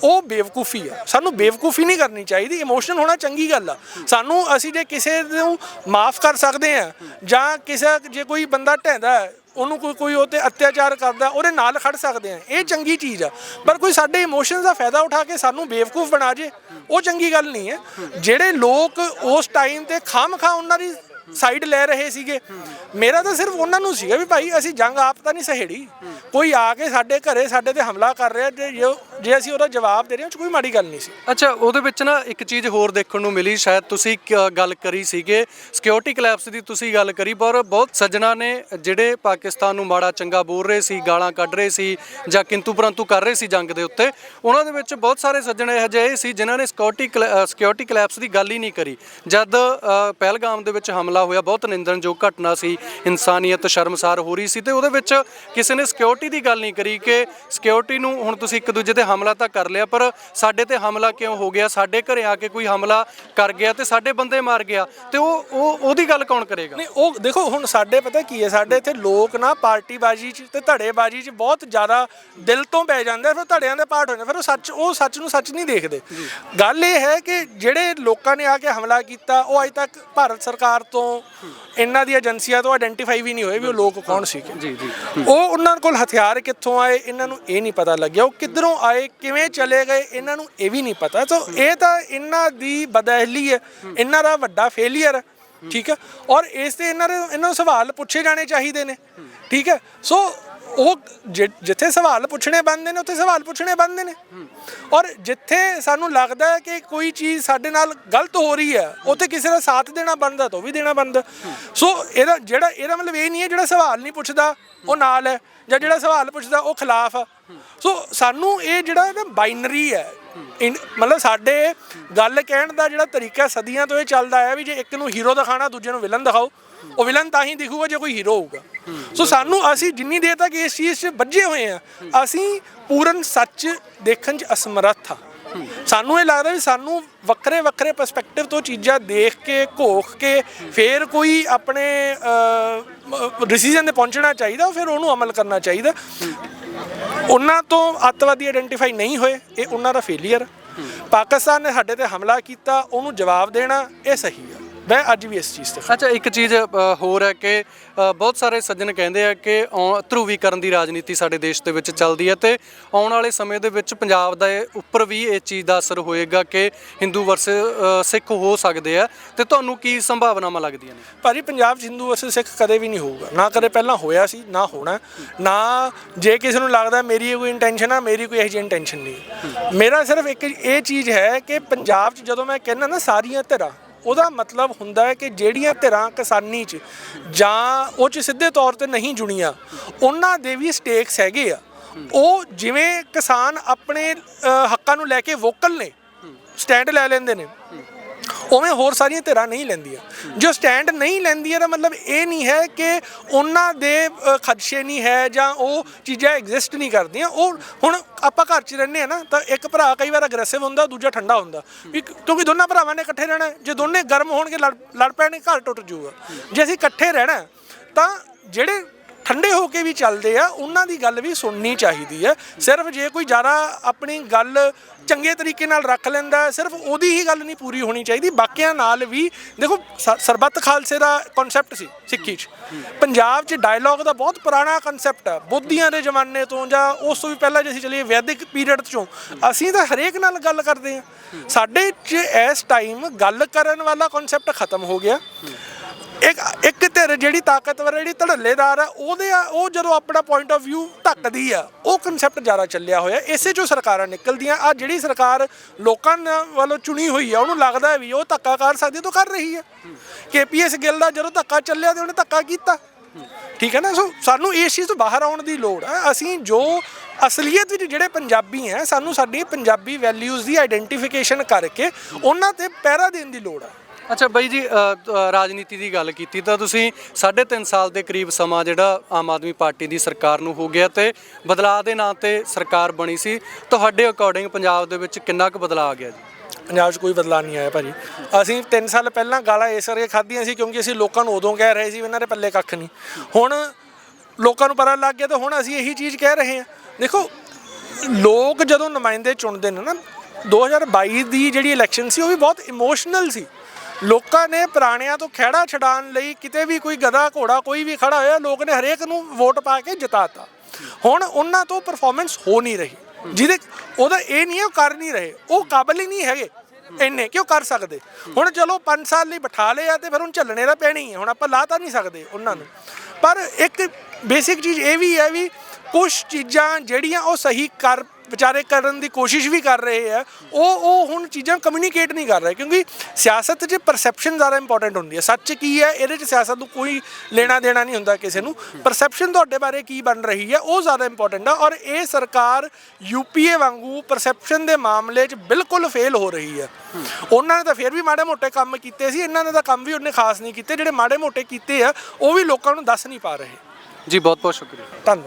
ਉਹ ਬੇਵਕੂਫੀ ਆ। ਸਾਨੂੰ ਬੇਵਕੂਫੀ ਨਹੀਂ ਕਰਨੀ ਚਾਹੀਦੀ ਇਮੋਸ਼ਨ ਹੋਣਾ ਚੰਗੀ ਗੱਲ ਆ। ਸਾਨੂੰ ਅਸੀਂ ਜੇ ਕਿਸੇ ਨੂੰ ਮਾਫ ਕਰ ਸਕਦੇ ਆ ਜਾਂ ਕਿਸੇ ਜੇ ਕੋਈ ਬੰਦਾ ਢਹਿੰਦਾ ਹੈ, ਉਹਨੂੰ ਕੋਈ ਕੋਈ ਉਹ ਤੇ ਅਤਿਆਚਾਰ ਕਰਦਾ ਉਹਦੇ ਨਾਲ ਖੜ ਸਕਦੇ ਆ। ਇਹ ਚੰਗੀ ਚੀਜ਼ ਆ। ਪਰ ਕੋਈ ਸਾਡੇ ਇਮੋਸ਼ਨਸ ਦਾ ਫਾਇਦਾ ਉਠਾ ਕੇ ਸਾਨੂੰ ਬੇਵਕੂਫ ਬਣਾ ਜੇ ਉਹ ਚੰਗੀ ਗੱਲ ਨਹੀਂ ਹੈ। ਜਿਹੜੇ ਲੋਕ ਉਸ ਟਾਈਮ ਤੇ ਖਾਮਖਾ ਉਹਨਾਂ ਦੀ ਸਾਈਡ ਲੈ ਰਹੇ ਸੀਗੇ। ਮੇਰਾ ਤਾਂ ਸਿਰਫ ਉਹਨਾਂ ਨੂੰ ਸੀਗਾ ਵੀ ਭਾਈ ਅਸੀਂ ਜੰਗ ਆਪ ਤਾਂ ਨਹੀਂ ਸਹੇੜੀ। ਕੋਈ ਆ ਕੇ ਸਾਡੇ ਘਰੇ ਸਾਡੇ ਤੇ ਹਮਲਾ ਕਰ ਰਿਹਾ ਜੇ ਜੇ- ਜੇ ਅਸੀਂ ਉਹਦਾ ਜਵਾਬ ਦੇ ਰਹੇ ਹਾਂ ਉਹ 'ਚ ਕੋਈ ਮਾੜੀ ਗੱਲ ਨਹੀਂ ਸੀ। ਅੱਛਾ ਉਹਦੇ ਵਿੱਚ ਨਾ ਇੱਕ ਚੀਜ਼ ਹੋਰ ਦੇਖਣ ਨੂੰ ਮਿਲੀ ਸ਼ਾਇਦ ਤੁਸੀਂ ਕ- ਗੱਲ ਕਰੀ ਸੀਗੇ। ਸਿਕਿਉਰਿਟੀ ਕਲੈਪਸ ਦੀ ਤੁਸੀਂ ਗੱਲ ਕਰੀ ਪਰ ਬਹੁਤ ਸੱਜਣਾ ਨੇ ਜਿਹੜੇ ਪਾਕਿਸਤਾਨ ਨੂੰ ਮਾੜਾ ਚੰਗਾ ਬੋਲ ਰਹੇ ਸੀ ਗਾਲਾਂ ਕੱਢ ਰਹੇ ਸੀ ਜਾਂ ਕਿੰਤੂ ਪਰੰਤੂ ਕਰ ਰਹੇ ਸੀ ਜੰਗ ਦੇ ਉੱਤੇ ਉਹਨਾਂ ਦੇ ਵਿੱਚ ਬਹੁਤ ਸਾਰੇ ਸੱਜਣ ਇਹੋ ਜਿਹੇ ਸੀ ਜਿਨ੍ਹਾਂ ਨੇ ਸਿਕਿਉਰਿਟੀ ਸਿਕਿਉਰਿਟੀ ਕਲੈਪਸ ਦੀ ਗੱਲ ਹੀ ਨਹੀਂ ਕਰੀ। ਜਦ ਅ, ਪਹਿਲਗਾਮ ਦੇ ਵਿੱਚ ਹਮਲਾ ਹੋਇਆ ਬਹੁਤ ਨਿੰਦਣਯੋਗ ਘਟਨਾ ਸੀ ਇਨਸਾਨੀਅਤ ਸ਼ਰਮਸਾਰ ਹੋ ਰਹੀ ਸੀ ਤੇ ਉਹਦੇ ਵਿੱਚ ਕਿਸੇ ਨੇ ਸਿਕਿਉਰਿਟੀ ਦੀ ਗੱਲ ਨਹੀਂ ਕਰੀ ਕਿ ਸਿਕਿਉਰਿਟੀ ਨੂੰ ਹੁਣ ਤੁਸੀਂ ਇੱਕ ਦੂਜੇ ਤੇ ਹਮਲਾ ਤਾਂ ਕਰ ਲਿਆ ਪਰ ਸਾਡੇ ਤੇ ਹਮਲਾ ਕਿਉਂ ਹੋ ਗਿਆ? ਸਾਡੇ ਘਰੇ ਆ ਕੇ ਕੋਈ ਹਮਲਾ ਕਰ ਗਿਆ ਤੇ ਸਾਡੇ ਬੰਦੇ ਮਾਰ ਗਿਆ ਤੇ ਉਹ ਉਹ ਉਹਦੀ ਗੱਲ ਕੌਣ ਕਰੇਗਾ? ਨਹੀਂ ਉਹ ਦੇਖੋ ਹੁਣ ਸਾਡੇ ਪਤਾ ਕੀ ਹੈ ਸਾਡੇ ਇੱਥੇ ਲੋਕ ਨਾ ਪਾਰਟੀਬਾਜ਼ੀ 'ਚ ਤੇ ਧੜੇਬਾਜ਼ੀ 'ਚ ਬਹੁਤ ਜ਼ਿਆਦਾ ਦਿਲ ਤੋਂ ਪੈ ਜਾਂਦੇ ਆ, ਫਿਰ ਧੜਿਆਂ ਦੇ ਪਾਰਟ ਹੋ ਜਾਂਦੇ ਫਿਰ ਉਹ ਸੱਚ ਉਹ ਸੱਚ ਨੂੰ ਸੱਚ ਨਹੀਂ ਦੇਖਦੇ। ਗੱਲ ਇਹ ਹੈ ਕਿ ਜਿਹੜੇ ਲੋਕਾਂ ਨੇ ਆ ਕੇ ਹਮਲਾ ਕੀਤਾ ਉਹ ਅਜੇ ਤੱਕ ਭਾਰਤ ਸਰਕਾਰ ਤੋਂ ਇਹਨਾਂ ਦੀ ਏਜੰਸੀਆਂ ਤੋਂ ਆਇਡੈਂਟੀਫਾਈ ਵੀ ਨਹੀਂ ਹੋਏ ਵੀ ਉਹ ਲੋਕ ਕੌਣ ਸੀਗੇ ਜੀ ਜੀ ਉਹ ਉਹਨਾਂ ਕੋਲ ਹਥਿਆਰ ਕਿੱਥੋਂ ਆਏ ਇਹਨਾਂ ਨੂੰ ਇਹ ਨਹੀਂ ਪਤਾ ਲੱਗਿਆ। ਉਹ ਕਿੱਧਰੋਂ ਆਏ ਕਿਵੇਂ ਚਲੇ ਗਏ ਇਹਨਾਂ ਨੂੰ ਇਹ ਵੀ ਨਹੀਂ ਪਤਾ। ਸੋ ਇਹ ਤਾਂ ਇਹਨਾਂ ਦੀ ਬਦਹਲੀ ਹੈ। ਇਹਨਾਂ ਦਾ ਵੱਡਾ ਫੇਲਿਅਰ ਠੀਕ ਹੈ? ਔਰ ਇਸ ਤੇ ਇਹਨਾਂ ਦੇ ਇਹਨਾਂ ਨੂੰ ਸਵਾਲ ਪੁੱਛੇ ਜਾਣੇ ਚਾਹੀਦੇ ਨੇ। ਠੀਕ ਹੈ? ਸੋ ਉਹ ਜਿ- ਜਿੱਥੇ ਸਵਾਲ ਪੁੱਛਣੇ ਬੰਦੇ ਨੇ, ਉੱਥੇ ਸਵਾਲ ਪੁੱਛਣੇ ਬੰਦੇ ਨੇ। ਔਰ ਜਿੱਥੇ ਸਾਨੂੰ ਲੱਗਦਾ ਹੈ ਕਿ ਕੋਈ ਚੀਜ਼ ਸਾਡੇ ਨਾਲ ਗਲਤ ਹੋ ਰਹੀ ਹੈ, ਉੱਥੇ ਕਿਸੇ ਦਾ ਸਾਥ ਦੇਣਾ ਬਣਦਾ ਤਾਂ ਉਹ ਵੀ ਦੇਣਾ ਬਣਦਾ। ਸੋ ਇਹਦਾ ਜਿਹੜਾ, ਇਹਦਾ ਮਤਲਬ ਇਹ ਨਹੀਂ ਹੈ ਜਿਹੜਾ ਸਵਾਲ ਨਹੀਂ ਪੁੱਛਦਾ, ਉਹ ਨਾਲ ਹੈ, ਜਾਂ ਜਿਹੜਾ ਸਵਾਲ ਪੁੱਛਦਾ, ਉਹ ਖਿਲਾਫ ਆ। ਸੋ ਸਾਨੂੰ ਇਹ ਜਿਹੜਾ ਨਾ ਬਾਈਨਰੀ ਹੈ, ਇਨ- ਮਤਲਬ ਸਾਡੇ ਗੱਲ ਕਹਿਣ ਦਾ ਜਿਹੜਾ ਤਰੀਕਾ ਸਦੀਆਂ ਤੋਂ ਇਹ ਚੱਲਦਾ ਹੈ ਵੀ ਜੇ ਇੱਕ ਨੂੰ ਹੀਰੋ ਦਿਖਾਣਾ, ਦੂਜੇ ਨੂੰ ਵਿਲਨ ਦਿਖਾਓ ਉਹ ਵਿਲਨ ਤਾਂ ਹੀ ਦਿਖੂਗਾ ਜੇ ਕੋਈ ਹੀਰੋ ਹੋਊਗਾ। ਸੋ ਸਾਨੂੰ ਅਸੀਂ ਜਿੰਨੀ ਦੇਰ ਤੱਕ ਇਸ ਚੀਜ਼ 'ਚ ਵੱਜੇ ਹੋਏ ਆ ਅਸੀਂ ਪੂਰਨ ਸੱਚ ਦੇਖਣ 'ਚ ਅਸਮਰੱਥ ਆ ਸਾਨੂੰ ਇਹ ਲੱਗਦਾ ਵੀ ਸਾਨੂੰ ਵੱਖਰੇ ਵੱਖਰੇ ਪਰਸਪੈਕਟਿਵ ਤੋਂ ਚੀਜ਼ਾਂ ਦੇਖ ਕੇ, ਘੋਖ ਕੇ, ਫਿਰ ਕੋਈ ਆਪਣੇ ਡਿਸੀਜਨ ਤੇ ਪਹੁੰਚਣਾ ਚਾਹੀਦਾ, ਫਿਰ ਉਹਨੂੰ ਅਮਲ ਕਰਨਾ ਚਾਹੀਦਾ। ਉਹਨਾਂ ਤੋਂ ਅੱਤਵਾਦੀ ਆਇਡੈਂਟੀਫਾਈ ਨਹੀਂ ਹੋਏ, ਇਹ ਉਹਨਾਂ ਦਾ ਫੇਲੀਅਰ ਪਾਕਿਸਤਾਨ ਨੇ ਸਾਡੇ ਤੇ ਹਮਲਾ ਕੀਤਾ, ਉਹਨੂੰ ਜਵਾਬ ਦੇਣਾ, ਇਹ ਸਹੀ ਆ। ਮੈਂ ਅੱਜ ਵੀ ਇਸ ਚੀਜ਼ ਤੇ ਅੱਛਾ ਇੱਕ ਚੀਜ਼ ਅ, ਹੋਰ ਹੈ ਕਿ ਅ, ਬਹੁਤ ਸਾਰੇ ਸੱਜਣ ਕਹਿੰਦੇ ਆ ਕਿ ਆਉਣ- ਧਰੂਵੀਕਰਨ ਦੀ ਰਾਜਨੀਤੀ ਸਾਡੇ ਦੇਸ਼ ਦੇ ਵਿੱਚ ਚੱਲਦੀ ਹੈ ਤੇ ਆਉਣ ਵਾਲੇ ਸਮੇਂ ਦੇ ਵਿੱਚ ਪੰਜਾਬ ਦਾ ਇਹ ਉੱਪਰ ਵੀ ਇਹ ਚੀਜ਼ ਦਾ ਅਸਰ ਹੋਏਗਾ ਕਿ ਹਿੰਦੂ ਵਰਸ ਸਿੱਖ ਹੋ ਸਕਦੇ ਆ। ਤੇ ਤੁਹਾਨੂੰ ਕੀ ਸੰਭਾਵਨਾਵਾਂ ਲੱਗਦੀਆਂ ਨੇ? ਭਾਜੀ ਪੰਜਾਬ 'ਚ ਹਿੰਦੂ ਵਰਸਸ ਸਿੱਖ ਕਦੇ ਵੀ ਨਹੀਂ ਹੋਊਗਾ। ਨਾ ਕਦੇ ਪਹਿਲਾਂ ਹੋਇਆ ਸੀ ਨਾ ਹੋਣਾ। ਨਾ ਜੇ ਕਿਸੇ ਨੂੰ ਲੱਗਦਾ ਮੇਰੀ ਇਹ ਕੋਈ ਇੰਟੈਂਸ਼ਨ ਆ ਮੇਰੀ ਕੋਈ ਇਹੋ ਜਿਹੀ ਇੰਟੈਂਸ਼ਨ ਨਹੀਂ। ਮੇਰਾ ਸਿਰਫ ਇੱਕ ਇਹ ਚੀਜ਼ ਹੈ ਕਿ ਪੰਜਾਬ 'ਚ ਜਦੋਂ ਮੈਂ ਕਹਿੰਦਾ ਨਾ ਸਾਰੀਆਂ ਧਿਰਾਂ ਉਹਦਾ ਮਤਲਬ ਹੁੰਦਾ ਹੈ ਕਿ ਜਿਹੜੀਆਂ ਧਿਰਾਂ ਕਿਸਾਨੀ 'ਚ ਜਾਂ ਉਹ 'ਚ ਸਿੱਧੇ ਤੌਰ ਤੇ ਨਹੀਂ ਜੁੜੀਆਂ ਉਹਨਾਂ ਦੇ ਵੀ ਸਟੇਕਸ ਹੈਗੇ ਆ। ਉਹ ਜਿਵੇਂ ਕਿਸਾਨ ਆਪਣੇ ਅ, ਹੱਕਾਂ ਨੂੰ ਲੈ ਕੇ ਵੋਕਲ ਨੇ ਸਟੈਂਡ ਲੈ ਲੈਂਦੇ ਨੇ ਉਵੇਂ ਹੋਰ ਸਾਰੀਆਂ ਧਿਰਾਂ ਨਹੀਂ ਲੈਂਦੀਆਂ। ਜੋ ਸਟੈਂਡ ਨਹੀਂ ਲੈਂਦੀਆਂ ਦਾ ਮਤਲਬ ਇਹ ਨਹੀਂ ਹੈ ਕਿ ਉਹਨਾਂ ਦੇ ਖਦਸ਼ੇ ਨਹੀਂ ਹੈ ਜਾਂ ਉਹ ਚੀਜ਼ਾਂ ਐਗਜ਼ਿਸਟ ਨਹੀਂ ਕਰਦੀਆਂ। ਉਹ ਹੁਣ ਆਪਾਂ ਘਰ 'ਚ ਰਹਿੰਦੇ ਆ ਨਾ, ਤਾਂ ਇੱਕ ਭਰਾ ਕਈ ਵਾਰ ਅਗਰੈਸਿਵ ਹੁੰਦਾ, ਦੂਜਾ ਠੰਡਾ ਹੁੰਦਾ। ਵੀ ਕਿਉਂਕਿ ਦੋਨਾਂ ਭਰਾਵਾਂ ਨੇ ਇਕੱਠੇ ਰਹਿਣਾ ਜੇ ਦੋਨੇ ਗਰਮ ਹੋਣਗੇ, ਲੜ ਲੜ ਪੈਣਗੇ, ਘਰ ਟੁੱਟ ਜਾਊਗਾ। ਜੇ ਅਸੀਂ ਇਕੱਠੇ ਰਹਿਣਾ ਤਾਂ ਜਿਹੜੇ ਠੰਡੇ ਹੋ ਕੇ ਵੀ ਚੱਲਦੇ ਆ, ਉਹਨਾਂ ਦੀ ਗੱਲ ਵੀ ਸੁਣਨੀ ਚਾਹੀਦੀ ਹੈ। ਸਿਰਫ ਜੇ ਕੋਈ ਜ਼ਿਆਦਾ ਆਪਣੀ ਗੱਲ ਚੰਗੇ ਤਰੀਕੇ ਨਾਲ ਰੱਖ ਲੈਂਦਾ, ਸਿਰਫ ਉਹਦੀ ਹੀ ਗੱਲ ਨਹੀਂ ਪੂਰੀ ਹੋਣੀ ਚਾਹੀਦੀ, ਬਾਕੀਆਂ ਨਾਲ ਵੀ। ਦੇਖੋ ਸ- ਸਰਬੱਤ ਖਾਲਸੇ ਦਾ ਕਨਸੈਪਟ ਸੀ, ਸਿੱਖੀ 'ਚ। ਪੰਜਾਬ 'ਚ ਡਾਇਲੌਗ ਦਾ ਬਹੁਤ ਪੁਰਾਣਾ ਕਨਸੈਪਟ ਹੈ ਬੋਧੀਆਂ ਦੇ ਜ਼ਮਾਨੇ ਤੋਂ ਜਾਂ ਉਸ ਤੋਂ ਵੀ ਪਹਿਲਾਂ ਜੇ ਅਸੀਂ ਚਲੀਏ ਵੈਦਿਕ ਪੀਰੀਅਡ 'ਚੋਂ, ਅਸੀਂ ਤਾਂ ਹਰੇਕ ਨਾਲ ਗੱਲ ਕਰਦੇ ਹਾਂ ਸਾਡੇ 'ਚ ਇਸ ਟਾਈਮ ਗੱਲ ਕਰਨ ਵਾਲਾ ਕਨਸੈਪਟ ਖਤਮ ਹੋ ਗਿਆ। ਇੱਕ ਇੱਕ ਧਿਰ ਜਿਹੜੀ ਤਾਕਤਵਰ, ਜਿਹੜੀ ਧੜੱਲੇਦਾਰ ਆ, ਉਹਦੇ ਆ, ਉਹ ਜਦੋਂ ਆਪਣਾ ਪੁਆਇੰਟ ਆਫ View ਧੱਕਦੀ ਆ, ਉਹ ਕਨਸੈਪਟ ਜ਼ਿਆਦਾ ਚੱਲਿਆ ਹੋਇਆ। ਇਸੇ ਚੋਂ ਸਰਕਾਰਾਂ ਨਿਕਲਦੀਆਂ। ਆ ਜਿਹੜੀ ਸਰਕਾਰ ਲੋਕਾਂ ਨ- ਵੱਲੋਂ ਚੁਣੀ ਹੋਈ ਆ, ਉਹਨੂੰ ਲੱਗਦਾ ਵੀ ਉਹ ਧੱਕਾ ਕਰ ਸਕਦੀ ਹੈ ਤਾਂ ਕਰ ਰਹੀ ਹੈ ਕੇਪੀਐਸ ਗਿੱਲ ਦਾ ਜਦੋਂ ਧੱਕਾ ਚੱਲਿਆ ਤੇ ਉਹਨੇ ਧੱਕਾ ਕੀਤਾ। ਠੀਕ ਹੈ ਨਾ? ਸੋ ਸਾਨੂੰ ਇਸ ਚੀਜ਼ ਤੋਂ ਬਾਹਰ ਆਉਣ ਦੀ ਲੋੜ ਹੈ ਅਸੀਂ ਜੋ ਅਸਲੀਅਤ ਵਿੱਚ ਜਿਹੜੇ ਪੰਜਾਬੀ ਹੈ ਸਾਨੂੰ ਸਾਡੀ ਪੰਜਾਬੀ ਵੈਲਿਊਜ਼ ਦੀ ਆਈਡੈਂਟੀਫਿਕੇਸ਼ਨ ਕਰਕੇ ਉਹਨਾਂ ਤੇ ਪਹਿਰਾ ਦੇਣ ਦੀ ਲੋੜ ਹੈ ਅੱਛਾ ਬਾਈ ਜੀ ਅ, ਅ, ਰਾਜਨੀਤੀ ਦੀ ਗੱਲ ਕੀਤੀ ਤਾਂ ਤੁਸੀਂ 3.5 ਸਾਲ ਦੇ ਕਰੀਬ ਸਮਾਂ ਜਿਹੜਾ ਆਮ ਆਦਮੀ ਪਾਰਟੀ ਦੀ ਸਰਕਾਰ ਨੂੰ ਹੋ ਗਿਆ ਤੇ ਬਦਲਾਅ ਦੇ ਨਾਂ ਤੇ ਸਰਕਾਰ ਬਣੀ ਸੀ। ਤੁਹਾਡੇ ਅਕੋਰਡਿੰਗ ਪੰਜਾਬ ਦੇ ਵਿੱਚ ਕਿੰਨਾ ਕੁ ਬਦਲਾਅ ਆ ਗਿਆ ਜੀ? ਪੰਜਾਬ 'ਚ ਕੋਈ ਬਦਲਾਅ ਨਹੀਂ ਆਇਆ ਭਾਜੀ। ਅਸੀਂ 3 ਸਾਲ ਪਹਿਲਾਂ ਗਾਲਾਂ ਇਸ ਕਰਕੇ ਖਾਧੀਆਂ ਸੀ ਕਿਉਂਕਿ ਅਸੀਂ ਲੋਕਾਂ ਨੂੰ ਉਦੋਂ ਕਹਿ ਰਹੇ ਸੀ ਵੀ ਇਹਨਾਂ ਦੇ ਪੱਲੇ ਕੱਖ ਨਹੀਂ। ਹੁਣ ਲੋਕਾਂ ਨੂੰ ਪਤਾ ਲੱਗ ਗਿਆ ਤਾਂ ਹੁਣ ਅਸੀਂ ਇਹੀ ਚੀਜ਼ ਕਹਿ ਰਹੇ ਹਾਂ। ਦੇਖੋ ਲੋਕ ਜਦੋਂ ਨੁਮਾਇੰਦੇ ਚੁਣਦੇ ਨੇ ਨਾ 2022 ਦੀ ਜਿਹੜੀ ਇਲੈਕਸ਼ਨ ਸੀ ਉਹ ਵੀ ਬਹੁਤ ਇਮੋਸ਼ਨਲ ਸੀ। ਲੋਕਾਂ ਨੇ ਪੁਰਾਣਿਆਂ ਤੋਂ ਖਹਿੜਾ ਛਡਾਣ ਲਈ ਕਿਤੇ ਵੀ ਕੋਈ ਗਧਾ, ਘੋੜਾ ਕੋਈ ਵੀ ਖੜਾ ਹੋਇਆ, ਲੋਕ ਨੇ ਹਰੇਕ ਨੂੰ ਵੋਟ ਪਾ ਕੇ ਜਿਤਾਤਾ। ਹੁਣ ਉਹਨਾਂ ਤੋਂ ਪਰਫਾਰਮੈਂਸ ਹੋ ਨਹੀਂ ਰਹੀ। ਜਿਹਦੇ ਉਹਦਾ ਇਹ ਨਹੀਂ ਹੈ, ਉਹ ਕਰ ਨਹੀਂ ਰਹੇ। ਉਹ ਕਾਬਲ ਹੀ ਨਹੀਂ ਹੈਗੇ ਇੰਨੇ, ਕਿਉਂ ਕਰ ਸਕਦੇ? ਹੁਣ ਚਲੋ 5 ਸਾਲ ਲਈ ਬਿਠਾ ਲਿਆ ਤੇ ਫਿਰ ਹੁਣ ਚੱਲਣੇ ਦਾ ਪੈਣੀ ਹੈ ਹੁਣ ਆਪਾਂ ਲਾ ਤਾਂ ਨਹੀਂ ਸਕਦੇ ਉਹਨਾਂ ਨੂੰ। ਪਰ ਇੱਕ ਬੇਸਿਕ ਚੀਜ਼ ਇਹ ਵੀ ਹੈ ਵੀ ਕੁਝ ਚੀਜ਼ਾਂ ਜਿਹੜੀਆਂ ਉਹ ਸਹੀ ਕਰ ਵਿਚਾਰੇ ਕਰਨ ਦੀ ਕੋਸ਼ਿਸ਼ ਵੀ ਕਰ ਰਹੇ ਆ ਉਹ ਉਹ ਹੁਣ ਚੀਜ਼ਾਂ ਕਮਿਊਨੀਕੇਟ ਨਹੀਂ ਕਰ ਰਹੇ ਕਿਉਂਕਿ ਸਿਆਸਤ 'ਚ ਪਰਸੈਪਸ਼ਨ ਜ਼ਿਆਦਾ ਇੰਪੋਰਟੈਂਟ ਹੁੰਦੀ ਹੈ ਸੱਚ ਕੀ ਹੈ ਇਹਦੇ 'ਚ ਸਿਆਸਤ ਨੂੰ ਕੋਈ ਲੈਣਾ ਦੇਣਾ ਨਹੀਂ ਹੁੰਦਾ ਕਿਸੇ ਨੂੰ। ਪਰਸੈਪਸ਼ਨ ਤੁਹਾਡੇ ਬਾਰੇ ਕੀ ਬਣ ਰਹੀ ਹੈ ਉਹ ਜ਼ਿਆਦਾ ਇੰਪੋਰਟੈਂਟ ਹੈ ਔਰ ਇਹ ਸਰਕਾਰ ਯੂਪੀਏ ਵਾਂਗੂ ਪਰਸੈਪਸ਼ਨ ਦੇ ਮਾਮਲੇ 'ਚ ਬਿਲਕੁਲ ਫੇਲ ਹੋ ਰਹੀ ਹੈ ਉਹਨਾਂ ਨੇ ਤਾਂ ਫਿਰ ਵੀ ਮਾੜੇ ਮੋਟੇ ਕੰਮ ਕੀਤੇ ਸੀ ਇਹਨਾਂ ਨੇ ਤਾਂ ਕੰਮ ਵੀ ਉਹਨੇ ਖਾਸ ਨਹੀਂ ਕੀਤੇ ਜਿਹੜੇ ਮਾੜੇ ਮੋਟੇ ਕੀਤੇ ਆ ਉਹ ਵੀ ਲੋਕਾਂ ਨੂੰ ਦੱਸ ਨਹੀਂ ਪਾ ਰਹੇ। ਜੀ ਬਹੁਤ ਬਹੁਤ ਸ਼ੁਕਰੀਆ। ਧੰਨਵਾਦ।